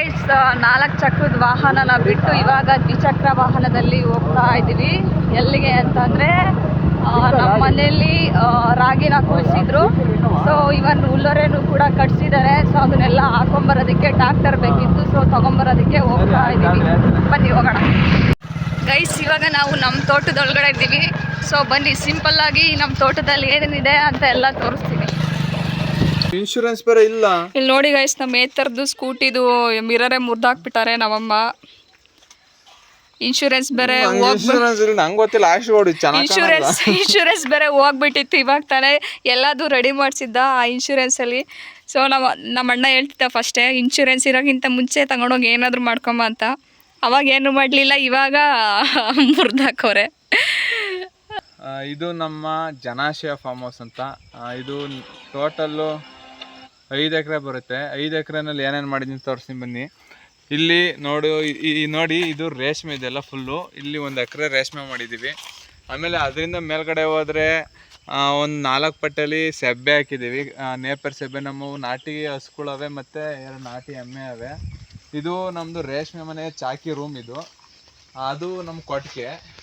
Guys ನಾಲ್ಕು ಚಕ್ರದ ವಾಹನನ ಬಿಟ್ಟು ಇವಾಗ ದ್ವಿಚಕ್ರ ವಾಹನದಲ್ಲಿ ಹೋಗ್ತಾ ಇದ್ದೀವಿ. ಎಲ್ಲಿಗೆ ಅಂತಂದರೆ ನಮ್ಮ ಮನೆಯಲ್ಲಿ ರಾಗಿನ ಕೂಡಿಸಿದ್ರು ಸೊ ಇವನ್ ಹುಲ್ಲೊರೆನೂ ಕೂಡ ಕಟ್ಸಿದ್ದಾರೆ. ಸೊ ಅದನ್ನೆಲ್ಲ ಹಾಕೊಂಬರೋದಕ್ಕೆ ಟ್ಯಾಕ್ಟರ್ ಬೇಕಿತ್ತು. ಸೊ ತಗೊಂಬರೋದಕ್ಕೆ ಹೋಗ್ತಾ ಇದ್ದೀವಿ. ಬನ್ನಿ ಹೋಗೋಣ. ಗೈಸ್ ಇವಾಗ ನಾವು ನಮ್ಮ ತೋಟದೊಳಗಡೆ ಇದ್ದೀವಿ. ಸೊ ಬನ್ನಿ ಸಿಂಪಲ್ ಆಗಿ ನಮ್ಮ ತೋಟದಲ್ಲಿ ಏನೇನಿದೆ ಅಂತ ಎಲ್ಲ ತೋರಿಸ್ತೀನಿ. ಇನ್ಶೂರೆನ್ಸ್ ಬೇರೆ ಇಲ್ಲ. ಇಲ್ಲಿ ನೋಡಿ ಗೈಸ್ ನಮ್ಮ ಏತರದ್ದು ಸ್ಕೂಟಿದು ಮಿರರೇ ಮುರಿದಾಕ್ಬಿಟ್ಟಾರೆ ನಮ್ಮಮ್ಮ. ಇನ್ಶೂರೆನ್ಸ್ ಬೇರೆ ಇನ್ಶೂರೆನ್ಸ್ ಇಲ್ಲ ನಂಗೆ ಗೊತ್ತಿಲ್ಲ ಆಶ್ ಇನ್ಶೂರೆನ್ಸ್ ಇನ್ಶೂರೆನ್ಸ್ ಬೇರೆ ಹೋಗ್ಬಿಟ್ಟಿತ್ತು ಇವಾಗ ತಾನೇ ಎಲ್ಲದೂ ರೆಡಿ ಮಾಡಿಸಿದ್ದ ಆ ಇನ್ಶೂರೆನ್ಸಲ್ಲಿ ಸೊ ನಮ್ಮ ನಮ್ಮ ಅಣ್ಣ ಹೇಳ್ತಿದ್ದ ಫಸ್ಟೇ ಇನ್ಶೂರೆನ್ಸ್ ಇರೋಕ್ಕಿಂತ ಮುಂಚೆ ತಗೊಂಡೋಗಿ ಏನಾದರೂ ಮಾಡ್ಕೊಂಬ ಅಂತ. ಅವಾಗ ಏನು ಮಾಡಲಿಲ್ಲ ಇವಾಗ ಮುರ್ದಾಕೋರೆ. ಇದು ನಮ್ಮ ಜನಾಶಯ ಫಾರ್ಮ್ ಹೌಸ್ ಅಂತ. ಇದು ಟೋಟಲ್ಲು ಐದು ಎಕರೆ ಬರುತ್ತೆ. ಐದು ಎಕರೆನಲ್ಲಿ ಏನೇನು ಮಾಡಿದ್ದೀನಿ ತೋರಿಸಿ ಬನ್ನಿ. ಇಲ್ಲಿ ನೋಡು, ಈ- ನೋಡಿ, ಇದು ರೇಷ್ಮೆ ಇದೆಲ್ಲ ಫುಲ್ಲು ಇಲ್ಲಿ ಒಂದು ಎಕರೆ ರೇಷ್ಮೆ ಮಾಡಿದ್ದೀವಿ ಆಮೇಲೆ ಅದರಿಂದ ಮೇಲ್ಗಡೆ ಹೋದರೆ ಒಂದು ನಾಲ್ಕು ಪಟ್ಟಲ್ಲಿ ಸೆಬ್ಬೆ ಹಾಕಿದ್ದೀವಿ ನೇಪರ್ ಸೆಬ್ಬೆ. ನಮ್ಮವು ನಾಟಿ ಹಸುಗಳವೆ ಮತ್ತು ಎರಡು ನಾಟಿ ಎಮ್ಮೆ ಅವೆ. ಇದು ನಮ್ಮದು ರೇಷ್ಮೆ ಮನೆ ಚಾಕಿ ರೂಮ್ ಇದು. ಅದು ನಮ್ಮ ಕೊಟ್ಟಿಗೆ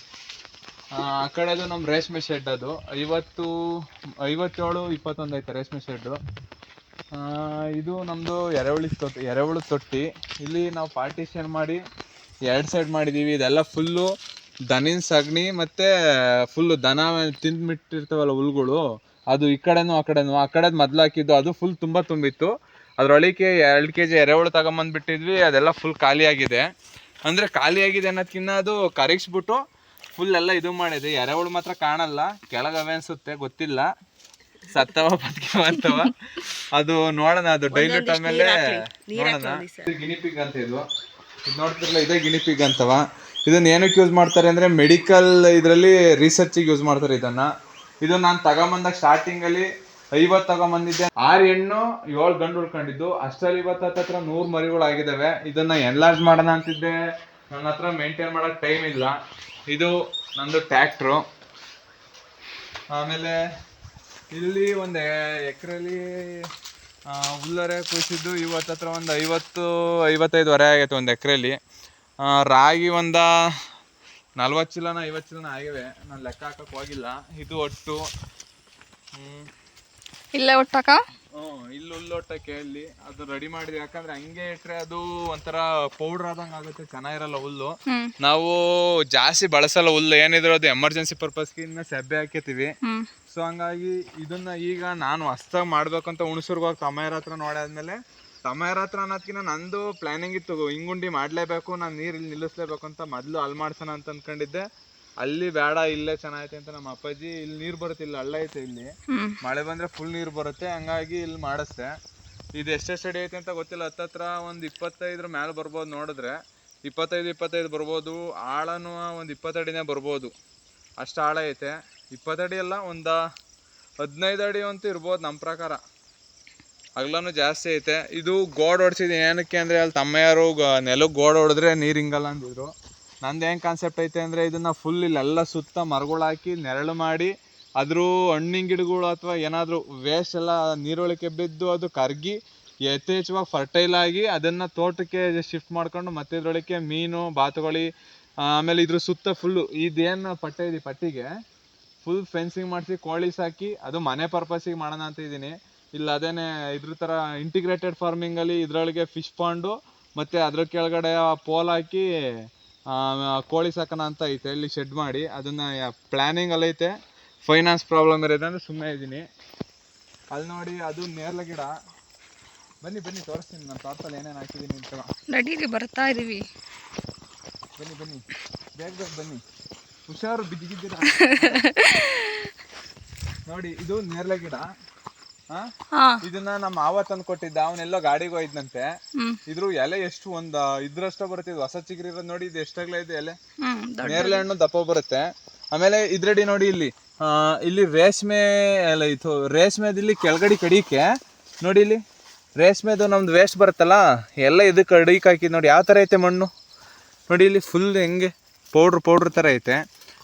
ಆ ಕಡೆದು ನಮ್ಮ ರೇಷ್ಮೆ ಶೆಡ್ ಅದು. ಐವತ್ತು, ಐವತ್ತೇಳು, ಇಪ್ಪತ್ತೊಂದು ಐತೆ ರೇಷ್ಮೆ ಶೆಡ್ಡು ಇದು ನಮ್ಮದು ಎರೆಹುಳಿ ತೊಟ್ಟಿ ಎರೆಹುಳು ತೊಟ್ಟಿ. ಇಲ್ಲಿ ನಾವು ಪಾರ್ಟಿಷನ್ ಮಾಡಿ ಎರಡು ಸೈಡ್ ಮಾಡಿದ್ದೀವಿ ಇದೆಲ್ಲ ಫುಲ್ಲು ದನಿನ ಸಗಣಿ ಮತ್ತು ಫುಲ್ಲು ದನ ತಿಂದ್ಬಿಟ್ಟಿರ್ತಾವಲ್ಲ ಹುಲ್ಗಳು. ಅದು ಈ ಕಡೆನೂ ಆ ಕಡೆನೂ. ಆ ಕಡೆದು ಮೊದ್ಲು ಹಾಕಿದ್ದು ಅದು ಫುಲ್ ತುಂಬ ತುಂಬಿತ್ತು. ಅದರೊಳಗೆ ಎರಡು ಕೆ ಜಿ ಎರೆಹುಳು ತಗೊಂಬಂದ್ಬಿಟ್ಟಿದ್ವಿ. ಅದೆಲ್ಲ ಫುಲ್ ಖಾಲಿಯಾಗಿದೆ ಅಂದರೆ ಖಾಲಿಯಾಗಿದೆ ಅನ್ನೋದಕ್ಕಿಂತ ಅದು ಕರಗಿಸ್ಬಿಟ್ಟು ಫುಲ್ ಎಲ್ಲ ಇದು ಮಾಡಿದೆ. ಎರೆಹುಳು ಮಾತ್ರ ಕಾಣಲ್ಲ. ಕೆಳಗವೆ ಅನ್ಸುತ್ತೆ, ಗೊತ್ತಿಲ್ಲ. ಸತ್ತವ ಬದುಕಿವ ಅಂತವ ಅದು ನೋಡೋಣ ಅದು ಡೈಲ್ಯೂಟ್ ಆಮೇಲೆ ನೋಡೋಣ. ಗಿನಿಪಿಗ್ ಅಂತ ಇದು. ಇದು ನೋಡ್ತಿರಲ್ಲ ಇದೇ ಗಿನಿಪಿಗ್ ಅಂತವ. ಇದನ್ನ ಏನಕ್ಕೆ ಯೂಸ್ ಮಾಡ್ತಾರೆ ಅಂದ್ರೆ ಮೆಡಿಕಲ್ ಇದರಲ್ಲಿ ರಿಸರ್ಚಿಗೆ ಯೂಸ್ ಮಾಡ್ತಾರೆ ಇದನ್ನ. ಇದು ನಾನು ತಗೊಂಬಂದಾಗ ಸ್ಟಾರ್ಟಿಂಗ್ ಅಲ್ಲಿ ಐವತ್ ತಗೊಂಬಂದಿದ್ದೆ. ಆರು ಹೆಣ್ಣು ಏಳು ಗಂಡು ಉಳ್ಕೊಂಡಿದ್ದು. ಅಷ್ಟರಲ್ಲಿ ಇವತ್ತು ಹತ್ತತ್ರ ನೂರು ಮರಿಗಳು ಆಗಿದಾವೆ ಇದನ್ನ ಎನ್ಲಾರ್ಜ್ ಮಾಡೋಣ ಅಂತಿದ್ದೆ. ನನ್ನ ಹತ್ರ ಮೇಂಟೈನ್ ಮಾಡಕ್ ಟೈಮ್ ಇಲ್ಲ. ಇದು ನಂದು ಟ್ಯಾಕ್ಟ್ರು ಆಮೇಲೆ ಇಲ್ಲಿ ಒಂದು ಎಕ್ರೆಲಿ ಹುಲ್ಲರೆ ಕುಯ್ಸಿದ್ದು ಇವತ್ತು ಹತ್ರ ಒಂದು ಐವತ್ತು ಐವತ್ತೈದು ವರೆ ಆಗೈತೆ ಒಂದು ಎಕರೆಲಿ. ರಾಗಿ ಒಂದು ನಲ್ವತ್ತು ಚೀಲನ ಐವತ್ತು ಚೀಲನ ಆಗಿವೆ. ನಾನು ಲೆಕ್ಕ ಹಾಕಕ್ಕೆ ಹೋಗಿಲ್ಲ. ಇದು ಒಟ್ಟು ಇಲ್ಲೇ ಒಟ್ಟಕ? ಹ್ಮ್, ಇಲ್ಲಿ ಹುಲ್ಲೊಟ್ಟಕ್ಕೆ ಇಲ್ಲಿ. ಅದು ರೆಡಿ ಮಾಡಿದ್ವಿ. ಯಾಕಂದ್ರೆ ಹಂಗೆ ಇಟ್ರೆ ಅದು ಒಂಥರ ಪೌಡರ್ ಆದಂಗೆ ಆಗುತ್ತೆ. ಚೆನ್ನಾಗಿರಲ್ಲ ಹುಲ್ಲು. ನಾವು ಜಾಸ್ತಿ ಬಳಸಲ್ಲ ಹುಲ್ಲು. ಏನಿದ್ರು ಅದು ಎಮರ್ಜೆನ್ಸಿ ಪರ್ಪಸ್ಗೆ ಇನ್ನು ಸೆಬ್ಬೆ ಹಾಕಿರ್ತೀವಿ. ಸೊ ಹಂಗಾಗಿ ಇದನ್ನ ಈಗ ನಾನು ಹೊಸ್ದಾಗಿ ಮಾಡ್ಬೇಕಂತ ಹುಣಸೂರ್ಗೆ ಹೋಗಿ ತಮ್ಮಯ್ಯರ ಹತ್ರ ನೋಡಾದ್ಮೇಲೆ ತಮ್ಮಯ್ಯರ ಹತ್ರ ಅನ್ನೋದ್ಕಿಂತ ನಂದು ಪ್ಲಾನಿಂಗ್ ಇತ್ತು ಹಿಂಗುಂಡಿ ಮಾಡಲೇಬೇಕು ನಾನು ನೀರು ಇಲ್ಲಿ ನಿಲ್ಲಿಸ್ಲೇಬೇಕು ಅಂತ ಮೊದಲು ಅಲ್ಲಿ ಮಾಡ್ಸೋಣ ಅಂತ ಅನ್ಕೊಂಡಿದ್ದೆ. ಅಲ್ಲಿ ಬೇಡ ಇಲ್ಲೇ ಚೆನ್ನಾಗೈತೆ ಅಂತ ನಮ್ಮ ಅಪ್ಪಾಜಿ ಇಲ್ಲಿ ನೀರು ಬರುತ್ತೆ ಇಲ್ಲಿ ಹಳ್ಳ ಐತೆ ಇಲ್ಲಿ. ಮಳೆ ಬಂದರೆ ಫುಲ್ ನೀರು ಬರುತ್ತೆ ಹಂಗಾಗಿ ಇಲ್ಲಿ ಮಾಡಿಸ್ದೆ. ಇದು ಎಷ್ಟೆಷ್ಟು ಅಡಿ ಐತೆ ಅಂತ ಗೊತ್ತಿಲ್ಲ ಹತ್ತತ್ರ ಒಂದು ಇಪ್ಪತ್ತೈದರ ಮೇಲೆ ಬರ್ಬೋದು ನೋಡಿದ್ರೆ. ಇಪ್ಪತ್ತೈದು ಇಪ್ಪತ್ತೈದು ಬರ್ಬೋದು ಆಳನೂ ಒಂದು ಇಪ್ಪತ್ತಡಿನೇ ಬರ್ಬೋದು. ಅಷ್ಟು ಆಳ ಐತೆ. ಇಪ್ಪತ್ತಡಿ ಅಲ್ಲ, ಒಂದು ಹದಿನೈದು ಅಡಿ ಅಂತೂ ಇರ್ಬೋದು ನಮ್ಮ ಪ್ರಕಾರ. ಅಗ್ಲೂ ಜಾಸ್ತಿ ಐತೆ. ಇದು ಗೋಡ್ ಹೊಡ್ಸಿದ್ದು ಏನಕ್ಕೆ ಅಂದರೆ ಅಲ್ಲಿ ತಮ್ಮಯ್ಯಾರು ನೆಲಕ್ಕೆ ಗೋಡ್ ಹೊಡೆದ್ರೆ ನೀರು ಹಿಂಗಲ್ಲ ಅಂದಿದ್ರು. ನಂದು ಏನು ಕಾನ್ಸೆಪ್ಟ್ ಐತೆ ಅಂದರೆ ಇದನ್ನು ಫುಲ್ ಇಲ್ಲೆಲ್ಲ ಸುತ್ತ ಮರಗಳು ಹಾಕಿ ನೆರಳು ಮಾಡಿ ಅದ್ರ ಹಣ್ಣಿನ ಗಿಡಗಳು ಅಥವಾ ಏನಾದರೂ ವೇಸ್ಟ್ ಎಲ್ಲ ನೀರೊಳಕ್ಕೆ ಬಿದ್ದು ಅದು ಕರಗಿ ಯಥೇಚ್ಛವಾಗಿ ಫರ್ಟೈಲ್ ಆಗಿ ಅದನ್ನು ತೋಟಕ್ಕೆ ಶಿಫ್ಟ್ ಮಾಡ್ಕೊಂಡು ಮತ್ತೆ ಇದರೊಳಕ್ಕೆ ಮೀನು, ಬಾತುಕೋಳಿ ಆಮೇಲೆ ಇದ್ರ ಸುತ್ತ ಫುಲ್ಲು ಇದೇನು ಪಟ್ಟೆ ಇದೆ ಪಟ್ಟಿಗೆ. ಫುಲ್ ಫೆನ್ಸಿಂಗ್ ಮಾಡಿಸಿ ಕೋಳಿ ಸಾಕಿ ಅದು ಮನೆ ಪರ್ಪಸಿಗೆ ಮಾಡೋಣ ಅಂತ ಇದ್ದೀನಿ. ಇಲ್ಲ ಅದೇನೆ ಇದ್ರ ಥರ ಇಂಟಿಗ್ರೇಟೆಡ್ ಫಾರ್ಮಿಂಗಲ್ಲಿ ಇದರೊಳಗೆ ಫಿಶ್ ಪಾಂಡು ಮತ್ತು ಅದ್ರ ಕೆಳಗಡೆ ಪೋಲ್ ಹಾಕಿ ಕೋಳಿ ಸಾಕೋಣ ಅಂತ ಐತೆ. ಇಲ್ಲಿ ಶೆಡ್ ಮಾಡಿ. ಅದನ್ನು ಪ್ಲ್ಯಾನಿಂಗಲ್ಲಿ ಐತೆ. ಫೈನಾನ್ಸ್ ಪ್ರಾಬ್ಲಮ್ ಇರೋದು ಅಂದರೆ ಸುಮ್ಮನೆ ಇದ್ದೀನಿ. ಅಲ್ಲಿ ನೋಡಿ ಅದು ನೇರಳೆ ಗಿಡ. ಬನ್ನಿ ಬನ್ನಿ ತೋರಿಸ್ತೀನಿ ನಾನು. ತೋಟದಲ್ಲಿ ಏನೇನು ಹಾಕಿದ್ದೀನಿ ಅಂತ. ನಡೀರಿ ಬರ್ತಾ ಇದ್ದೀವಿ ಬನ್ನಿ ಬನ್ನಿ. ಬೇಗ ಬೇಗ ಬನ್ನಿ. ಹುಷಾರು ಬಿದ್ದಿದ್ದೀರ? ನೋಡಿ ಇದು ನೇರಳೆ ಗಿಡ. ಇದನ್ನ ನಮ್ಮ ಮಾವ ತಂದು ಕೊಟ್ಟಿದ್ದ ಅವನೆಲ್ಲೋ ಗಾಡಿಗೆ ಹೋಯ್ದಂತೆ ಇದ್ರು ಎಲೆ ಎಷ್ಟು ಒಂದ್ ಇದ್ರಷ್ಟ ಬರುತ್ತೆ. ಇದು ಹೊಸ ಚಿಗ್ರಿ ಇರೋದು ನೋಡಿ ಇದು ಎಷ್ಟಾಗ್ಲೇ ಇದೆ ಎಲೆ. ನೇರಳೆ ಹಣ್ಣು ದಪ್ಪ ಬರುತ್ತೆ. ಆಮೇಲೆ ಇದ್ರಡಿ ನೋಡಿ ಇಲ್ಲಿ ಆ, ಇಲ್ಲಿ ರೇಷ್ಮೆ ಎಲ್ಲ ಇದು ರೇಷ್ಮೆದಿಲ್ಲಿ ಕೆಳಗಡೆ ಕಡಿಕೆ. ನೋಡಿ ಇಲ್ಲಿ ರೇಷ್ಮೆದು ನಮ್ದು ವೇಸ್ಟ್ ಬರುತ್ತಲ್ಲ ಎಲ್ಲ ಇದು ಕಡಿಕೆ ಹಾಕಿದ್ ನೋಡಿ ಯಾವ ಥರ ಐತೆ ಮಣ್ಣು? ನೋಡಿ ಇಲ್ಲಿ ಫುಲ್ ಹೆಂಗೆ ಪೌಡ್ರ್ ಪೌಡ್ರ್ ಥರ ಐತೆ.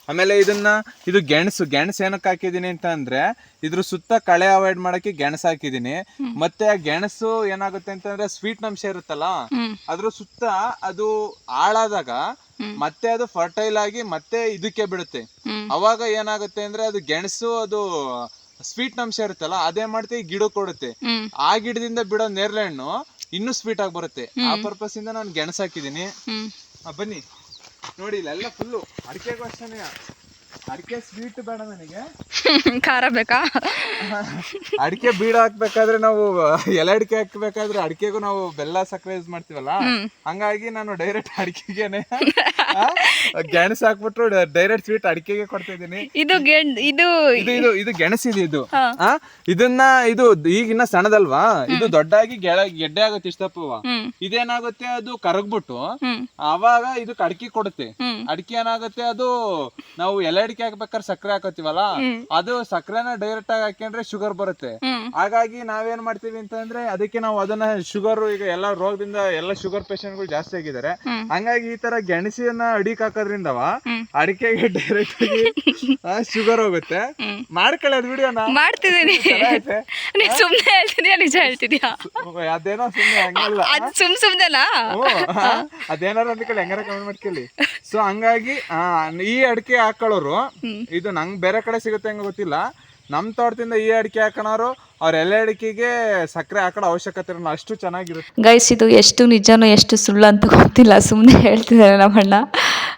ಆಮೇಲೆ ಇದನ್ನ ಇದು ಗೆಣಸು ಗೆಣಸು ಏನಕ್ಕೆ ಹಾಕಿದೀನಿ ಅಂತ ಅಂದ್ರೆ ಇದ್ರ ಸುತ್ತ ಕಳೆ ಅವಾಯ್ಡ್ ಮಾಡಕ್ಕೆ ಗೆಣಸು ಹಾಕಿದೀನಿ ಮತ್ತೆ ಆ ಗೆಣಸು ಏನಾಗುತ್ತೆ ಅಂತಂದ್ರೆ ಸ್ವೀಟ್ ಅಂಶ ಇರುತ್ತಲ್ಲ? ಅದ್ರ ಸುತ್ತ ಅದು ಹಾಳಾದಾಗ ಮತ್ತೆ ಅದು ಫರ್ಟೈಲ್ ಆಗಿ ಮತ್ತೆ ಇದಕ್ಕೆ ಬಿಡುತ್ತೆ. ಅವಾಗ ಏನಾಗುತ್ತೆ ಅಂದ್ರೆ ಅದು ಗೆಣಸು ಅದು ಸ್ವೀಟ್ ಅಂಶ ಇರುತ್ತಲ್ಲ ಅದೇ ಮಾಡ್ತಿ ಗಿಡ ಕೊಡುತ್ತೆ. ಆ ಗಿಡದಿಂದ ಬಿಡೋ ನೇರಳೆ ಹಣ್ಣು ಇನ್ನೂ ಸ್ವೀಟ್ ಆಗಿ ಬರುತ್ತೆ. ಆ ಪರ್ಪಸ್ ಇಂದ ನಾನು ಗೆಣಸು ಹಾಕಿದೀನಿ ಬನ್ನಿ. ನೋಡಿ ಇಲ್ಲೆಲ್ಲ ಫುಲ್ಲು ಅಡಿಕೆಗೂ ಅಷ್ಟೇ ಅಡಿಕೆ ಸ್ವೀಟ್ ಬೇಡ ನನಗೆ. ಖಾರ ಬೇಕಾ? ಅಡಿಕೆ ಬೀಡ ಹಾಕ್ಬೇಕಾದ್ರೆ ನಾವು ಎಲೆ ಅಡಿಕೆ ಹಾಕ್ಬೇಕಾದ್ರೆ ಅಡಿಕೆಗೂ ನಾವು ಬೆಲ್ಲ ಸಕ್ಕರೆ ಯೂಸ್ ಮಾಡ್ತೀವಲ್ಲ? ಹಂಗಾಗಿ ನಾನು ಡೈರೆಕ್ಟ್ ಅಡಿಕೆಗೆನೆ ಗೆಣಸ್ ಹಾಕ್ಬಿಟ್ರು ಡೈರೆಕ್ಟ್ ಸ್ವೀಟ್ ಅಡಿಕೆಗೆ ಕೊಡ್ತಾ ಇದ್ದೀನಿ ಇದು ಇದು ಇದು ಇದು ಇದು ಗೆಣಸಿದೆ ಇದು ಇದನ್ನ ಇದು ಈಗಿನ್ನ ಸಣ್ಣದಲ್ವಾ? ಇದು ದೊಡ್ಡಾಗಿ ಗೆಡ್ಡೆ ಆಗುತ್ತೆ ಇಷ್ಟಪ್ಪವ ಇದೇನಾಗುತ್ತೆ ಅದು ಕರಗ್ಬಿಟ್ಟು ಅವಾಗ ಇದು ಅಡಿಕೆ ಕೊಡುತ್ತೆ. ಅಡಿಕೆ ಏನಾಗುತ್ತೆ ಅದು ನಾವು ಎಲೆ ಅಡಿಕೆ ಹಾಕ್ಬೇಕಾದ್ರೆ ಸಕ್ಕರೆ ಹಾಕೋತೀವಲ್ಲ ಅದು ಸಕ್ಕರೆನ ಡೈರೆಕ್ಟ್ ಆಗಿ ಹಾಕೊಂಡ್ರೆ ಶುಗರ್ ಬರುತ್ತೆ. ಹಾಗಾಗಿ ನಾವೇನ್ ಮಾಡ್ತೀವಿ ಅಂತಂದ್ರೆ ಅದಕ್ಕೆ ನಾವು ಅದನ್ನ ಶುಗರ್ ಈಗ ಎಲ್ಲಾ ರೋಗದಿಂದ ಎಲ್ಲ ಶುಗರ್ಗಳು ಜಾಸ್ತಿ ಆಗಿದ್ದಾರೆ. ಹಂಗಾಗಿ ಈ ತರ ಗೆಣಸಿಯನ್ನ ಅಡಿಕ್ ಹಾಕೋದ್ರಿಂದ. ಅಡಿಕೆಗೆ ಡೈರೆಕ್ಟ್ ಆಗಿ ಶುಗರ್ ಹೋಗುತ್ತೆ. ಮಾಡ್ಕೊಳ್ಳಿ ಮಾಡ್ಕೊಳ್ಳೋದು ವಿಡಿಯೋನ ಮಾಡ್ತಿದ್ದೀನಿ. ನೀ ಸುಮ್ನೆ ಹೇಳ್ತಿದ್ಯಾ ನಿಜ ಹೇಳ್ತಿದ್ಯಾ? ಅದೇನೋ ಸುಮ್ನೆ ಹಂಗಲ್ಲ. ಅದು ಸುಮ್ ಹ್ಮ್. ಅದೇನಾರು ಅಂದ್ಕೊಳ್ಳಿ ಹೆಂಗಾರ ಕಮೆಂಟ್ ಮಾಡ್ಕೊಳ್ಳಿ. ಸೊ ಹಂಗಾಗಿ ಈ ಅಡಿಕೆ ಹಾಕೊಳ್ಳೋರು ಇದು ನಂಗೆ ಬೇರೆ ಕಡೆ ಸಿಗುತ್ತೆ ಹೆಂಗ ಗೊತ್ತಿಲ್ಲ. ನಮ್ಮ ತೋಟದಿಂದ ಈ ಅಡಿಕೆ ಹಾಕೋಣವ್ರು ಅವ್ರ ಎಲ್ಲ ಅಡಿಕೆಗೆ ಸಕ್ಕರೆ ಹಾಕೋಣ ಅವಶ್ಯಕತೆ ಇರಲ್ಲ ಅಷ್ಟು ಚೆನ್ನಾಗಿರುತ್ತೆ. ಗೈಸ್ ಇದು ಎಷ್ಟು ನಿಜನೋ ಎಷ್ಟು ಸುಳ್ಳು ಅಂತ ಗೊತ್ತಿಲ್ಲ ಸುಮ್ಮನೆ ಹೇಳ್ತಿದ್ದಾರೆ ನಮ್ಮಣ್ಣ.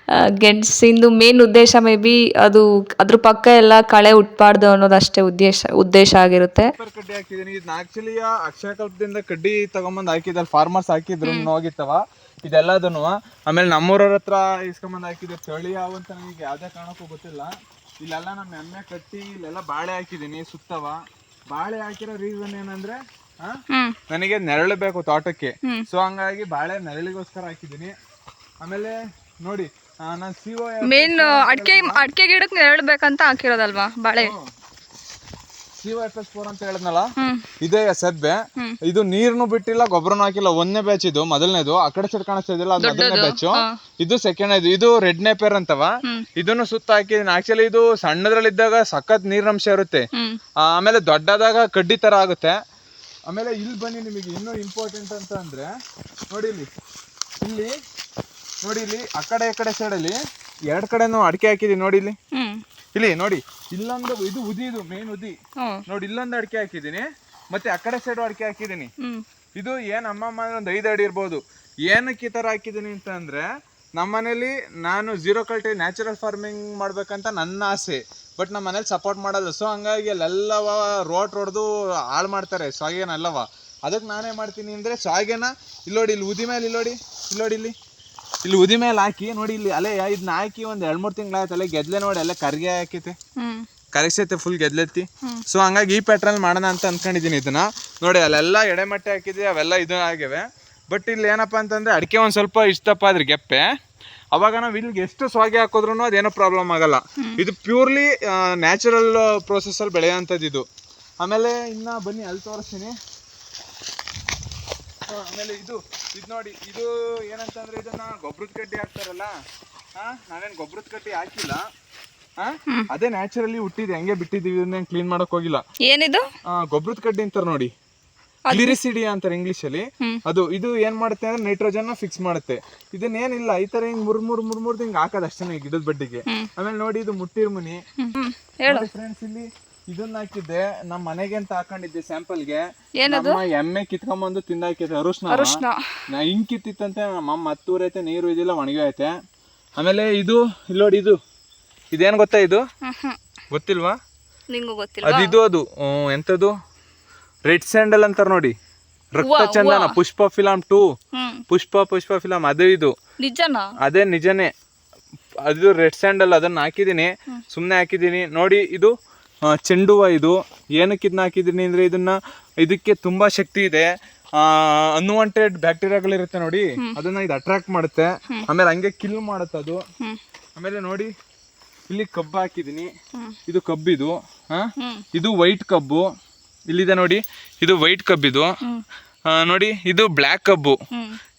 ಅಣ್ಣ ಗೆಣಸಿಂದು ಮೇನ್ ಉದ್ದೇಶ ಮೇ ಬಿ ಅದು ಅದ್ರ ಪಕ್ಕ ಎಲ್ಲ ಕಳೆ ಉಟ್ಬಾರ್ದು ಅನ್ನೋದು ಅಷ್ಟೇ ಉದ್ದೇಶ ಉದ್ದೇಶ ಆಗಿರುತ್ತೆ. ಕಡ್ಡಿ ಹಾಕಿದೀನಿ ಇದನ್ನ ಆಕ್ಚುಲಿ ಅಕ್ಷಯಕಲ್ಪದಿಂದ ಕಡ್ಡಿ ತಗೊಂಬಂದ್ ಹಾಕಿದ್ದಾರೆ ಫಾರ್ಮರ್ಸ್ ಹಾಕಿದ್ರು ಹೋಗಿತ್ತವ ಇದೆಲ್ಲದನ್ನು ಆಮೇಲೆ ನಮ್ಮೂರವ್ರ ಹತ್ರ ಇಸ್ಕೊಂಬಂದ್ ಹಾಕಿದ್ರು ಚಳಿ ಯಾವ ಅಂತ ನನಗೆ ಯಾವ್ದೇ ಕಾರಣಕ್ಕೂ ಗೊತ್ತಿಲ್ಲ. ಇಲ್ಲೆಲ್ಲ ನಮ್ಮ ಎಮ್ಮೆ ಕಟ್ಟಿ ಇಲ್ಲೆಲ್ಲ ಬಾಳೆ ಹಾಕಿದೀನಿ ಸುತ್ತವ. ಬಾಳೆ ಹಾಕಿರೋ ರೀಸನ್ ಏನಂದ್ರೆ ಆ, ನನಗೆ ನೆರಳು ಬೇಕು ತೋಟಕ್ಕೆ. ಸೊ ಹಂಗಾಗಿ ಬಾಳೆ ನೆರಳಿಗೋಸ್ಕರ ಹಾಕಿದೀನಿ ಆಮೇಲೆ ನೋಡಿ ನಾನು ಸಿ ಒ ಮೇನ್ ಅಡ್ಕೆ ಅಡ್ಕೆ ಗಿಡಕ್ಕೆ ನೆರಳ್ಬೇಕಂತ ಹಾಕಿರೋದಲ್ವಾ ಬಾಳೆ? C O F S four ಅಂತ ಹೇಳಿದ್ನಲ್ಲ? ಇದೇ ಸಬ್ಬೆ ಇದು ನೀರ್ನು ಬಿಟ್ಟಿಲ್ಲ ಗೊಬ್ಬರನು ಹಾಕಿಲ್ಲ. ಒಂದನೇ ಬ್ಯಾಚ್ ಇದು ಮೊದಲನೇದು. ಆ ಕಡೆ ಸೈಡ್ ಕಾಣಿಸ್ತಾ ಇದೆಯಲ್ಲ ಅದು ಮೊದಲನೇ ಬ್ಯಾಚ್ ಇದು ಸೆಕೆಂಡ್ ಇದು ಇದು ರೆಡ್ ನೇಪೇರ್ ಅಂತವ. ಇದನ್ನು ಸುತ್ತ ಹಾಕಿದೀನಿ ಆಕ್ಚುಲಿ ಇದು ಸಣ್ಣದ್ರಲ್ಲಿದ್ದಾಗ ಸಖತ್ ನೀರಿನಂಶ ಇರುತ್ತೆ. ಆಮೇಲೆ ದೊಡ್ಡದಾಗ ಕಡ್ಡಿ ತರ ಆಗುತ್ತೆ. ಆಮೇಲೆ ಇಲ್ಲಿ ಬನ್ನಿ ನಿಮಗೆ ಇನ್ನೂ ಇಂಪಾರ್ಟೆಂಟ್ ಅಂತ ಅಂದ್ರೆ ನೋಡಿ ಇಲ್ಲಿ ಇಲ್ಲಿ ನೋಡಿ ಇಲ್ಲಿ ಆ ಕಡೆ ಈ ಕಡೆ ಸೈಡಲ್ಲಿ ಎರಡ್ ಕಡೆನೂ ಅಡಿಕೆ ಹಾಕಿದೀನಿ ನೋಡಿ ಇಲ್ಲಿ ಇಲ್ಲಿ ನೋಡಿ ಇಲ್ಲೊಂದು ಇದು ಉದಿ ಇದು ಮೇನ್ ಉದಿ. ನೋಡಿ ಇಲ್ಲೊಂದು ಅಡಿಕೆ ಹಾಕಿದ್ದೀನಿ. ಮತ್ತೆ ಆ ಕಡೆ ಸೈಡ್ ಅಡಿಕೆ ಹಾಕಿದ್ದೀನಿ. ಇದು ಏನ್ ಅಮ್ಮಮ್ಮ ಅಂದ್ರೆ ಒಂದು ಐದು ಅಡಿ ಇರ್ಬೋದು. ಏನಕ್ಕೆ ಈ ತರ ಹಾಕಿದೀನಿ ಅಂತ ಅಂದ್ರೆ ನಮ್ಮ ಮನೇಲಿ ನಾನು ಜೀರೋ ಕಲ್ಟಿ ನ್ಯಾಚುರಲ್ ಫಾರ್ಮಿಂಗ್ ಮಾಡ್ಬೇಕಂತ ನನ್ನ ಆಸೆ. ಬಟ್ ನಮ್ಮ ಮನೇಲಿ ಸಪೋರ್ಟ್ ಮಾಡಲ್ಲ. ಸೊ ಹಂಗಾಗಿ ಅಲ್ಲೆಲ್ಲವ ರೋಟ್ ಹೊಡೆದು ಹಾಳು ಮಾಡ್ತಾರೆ. ಸಾಗೇನಲ್ಲವ ಅದಕ್ಕೆ ನಾನೇ ಮಾಡ್ತೀನಿ ಅಂದರೆ ಸಾಗೇನ ಇಲ್ಲೋಡಿ ಇಲ್ಲಿ ಉದಿ ಮೇಲೆ ಇಲ್ಲೋಡಿ ಇಲ್ಲೋಡಿ ಇಲ್ಲಿ. ಇಲ್ಲಿ ಉದಿ ಮೇಲೆ ಹಾಕಿ ನೋಡಿ ಇಲ್ಲಿ ಅಲೆ ಇದನ್ನ ಹಾಕಿ ಒಂದು ಎರಡು ಮೂರು ತಿಂಗಳ ಆಯ್ತಲ್ಲ ಗೆದ್ಲೆ ನೋಡಿ ಅಲ್ಲೇ ಕರ್ಗೆ ಹಾಕೈತೆ. ಕರಗಿಸೈತೆ ಫುಲ್ ಗೆದ್ಲೆತ್ತಿ. ಸೊ ಹಂಗಾಗಿ ಈ ಪ್ಯಾಟ್ರನ್ ಮಾಡೋಣ ಅಂತ ಅನ್ಕೊಂಡಿದ್ದೀನಿ ಇದನ್ನ. ನೋಡಿ ಅಲ್ಲೆಲ್ಲ ಎಡೆಮಟ್ಟೆ ಹಾಕಿದ್ವಿ ಅವೆಲ್ಲ ಇದು ಆಗಿವೆ. ಬಟ್ ಇಲ್ಲಿ ಏನಪ್ಪ ಅಂತಂದ್ರೆ ಅಡಿಕೆ ಒಂದ್ ಸ್ವಲ್ಪ ಇಷ್ಟಪ್ಪ ಅದ್ರ ಗೆಪ್ಪೆ. ಅವಾಗ ನಾವು ಇಲ್ಲಿಗೆ ಎಷ್ಟು ಸ್ವಾಗಿ ಹಾಕಿದ್ರು ಅದೇನೋ ಪ್ರಾಬ್ಲಮ್ ಆಗಲ್ಲ. ಇದು ಪ್ಯೂರ್ಲಿ ನ್ಯಾಚುರಲ್ ಪ್ರೋಸೆಸ್ಸಲ್ಲಿ ಬೆಳೆಯುವಂಥದ್ದು ಇದು. ಆಮೇಲೆ ಇನ್ನ ಬನ್ನಿ ಅಲ್ಲಿ ತೋರಿಸ್ತೀನಿ. ಆಮೇಲೆ ಇದು ಇದು ನೋಡಿ ಇದು ಏನಂತಂದ್ರೆ ಇದನ್ನ ಗೊಬ್ಬರದ ಕಡ್ಡಿ ಹಾಕ್ತಾರಲ್ಲ? ಹಾ ನಾವೇನ್ ಗೊಬ್ಬರದ ಕಡ್ಡಿ ಹಾಕಿಲ್ಲ. ಹಾ ಅದೇ ನ್ಯಾಚುರಲಿ ಹುಟ್ಟಿದೆ ಹಂಗೆ ಬಿಟ್ಟಿದ್ದೀವಿ ಇದನ್ನ ಕ್ಲೀನ್ ಮಾಡಕ್ ಹೋಗಿಲ್ಲ. ಏನಿದು? ಗೊಬ್ಬರದ ಕಡ್ಡಿ ಅಂತಾರೆ ನೋಡಿ. ಕ್ಲಿರಿಸಿಡಿಯಾ ಅಂತಾರೆ ಇಂಗ್ಲಿಷ್ ಅಲ್ಲಿ ಅದು ಇದು ಏನ್ ಮಾಡುತ್ತೆ ಅಂದ್ರೆ ನೈಟ್ರೋಜನ್ ಫಿಕ್ಸ್ ಮಾಡುತ್ತೆ. ಇದನ್ನ ಏನಿಲ್ಲ ಈ ತರ ಹಿಂಗ್ ಮುರ್ ಮುರ್ ಮುರ್ ಮುರ್ದು ಹಿಂಗ್ ಹಾಕೋದು ಅಷ್ಟೇ ಗಿಡದ ಬಡ್ಡಿಗೆ. ಆಮೇಲೆ ನೋಡಿ ಇದು ಮುಟ್ಟಿರ್ ಮುನಿ. ಹ್ಮ್. ಫ್ರೆಂಡ್ಸ್ ಇಲ್ಲಿ ಇದನ್ನ ಹಾಕಿದ್ದೆ. ನಮ್ಮ ಮನೆಗೆ ಅಂತ ಹಾಕೊಂಡಿದ್ದೆ ಸ್ಯಾಂಪಲ್ಗೆ ಏನದು? ಎಮ್ಮೆ ಕಿತ್ಕೊಂಬಂದು ತಿಂದಾಕಿದ್ದೆ ಅರುಶ್ನ ಅರುಶ್ನ ನಾ ಹಿಂಗ್ ಕಿತ್ತಿತ್ತಂತೆ ನಮ್ಮ ಅಮ್ಮ ಹತ್ತೂರೈತೆ ನೀರು ಇದಿಲ್ಲ ಒಣಗಿ ಐತೆ. ಆಮೇಲೆ ಇದು ಇಲ್ಲಿ ನೋಡಿ ಇದು. ಇದೇನ್ ಗೊತ್ತಾ ಇದು? ಗೊತ್ತಿಲ್ವಾ? ನಿಂಗೂ ಗೊತ್ತಿಲ್ಲ ಅದಿದು ಅದು. ಹ್ಮ್, ಎಂತದು? ರೆಡ್ ಸ್ಯಾಂಡಲ್ ಅಂತಾರ ನೋಡಿ. ರಕ್ತ ಚಂದನ ಪುಷ್ಪ ಫಿಲಂ ಟೂ. ಹ್ಮ್. ಪುಷ್ಪ ಪುಷ್ಪ ಫಿಲಂ ಅದೇ ಇದು. ನಿಜನಾ? ಅದೇ ನಿಜನೇ. ಅದು ರೆಡ್ ಸ್ಯಾಂಡಲ್ ಅದನ್ನ ಹಾಕಿದೀನಿ ಸುಮ್ಮನೆ ಹಾಕಿದ್ದೀನಿ. ನೋಡಿ ಇದು ಆ, ಚೆಂಡು ಹೂವ ಇದು. ಏನಕ್ಕೆ ಇದನ್ನ ಹಾಕಿದ್ದೀನಿ ಅಂದರೆ ಇದನ್ನ ಇದಕ್ಕೆ ತುಂಬ ಶಕ್ತಿ ಇದೆ. ಅನ್ವಾಂಟೆಡ್ ಬ್ಯಾಕ್ಟೀರಿಯಾಗಳಿರುತ್ತೆ ನೋಡಿ. ಅದನ್ನ ಇದು ಅಟ್ರಾಕ್ಟ್ ಮಾಡುತ್ತೆ. ಆಮೇಲೆ ಹಂಗೆ ಕಿಲ್ ಮಾಡುತ್ತೆ ಅದು. ಆಮೇಲೆ ನೋಡಿ ಇಲ್ಲಿ ಕಬ್ಬು ಹಾಕಿದ್ದೀನಿ. ಇದು ಕಬ್ಬಿದು ಹಾ? ಇದು ವೈಟ್ ಕಬ್ಬು. ಇಲ್ಲಿದೆ ನೋಡಿ ಇದು ವೈಟ್ ಕಬ್ಬಿದು ನೋಡಿ ಇದು ಬ್ಲ್ಯಾಕ್ ಕಬ್ಬು.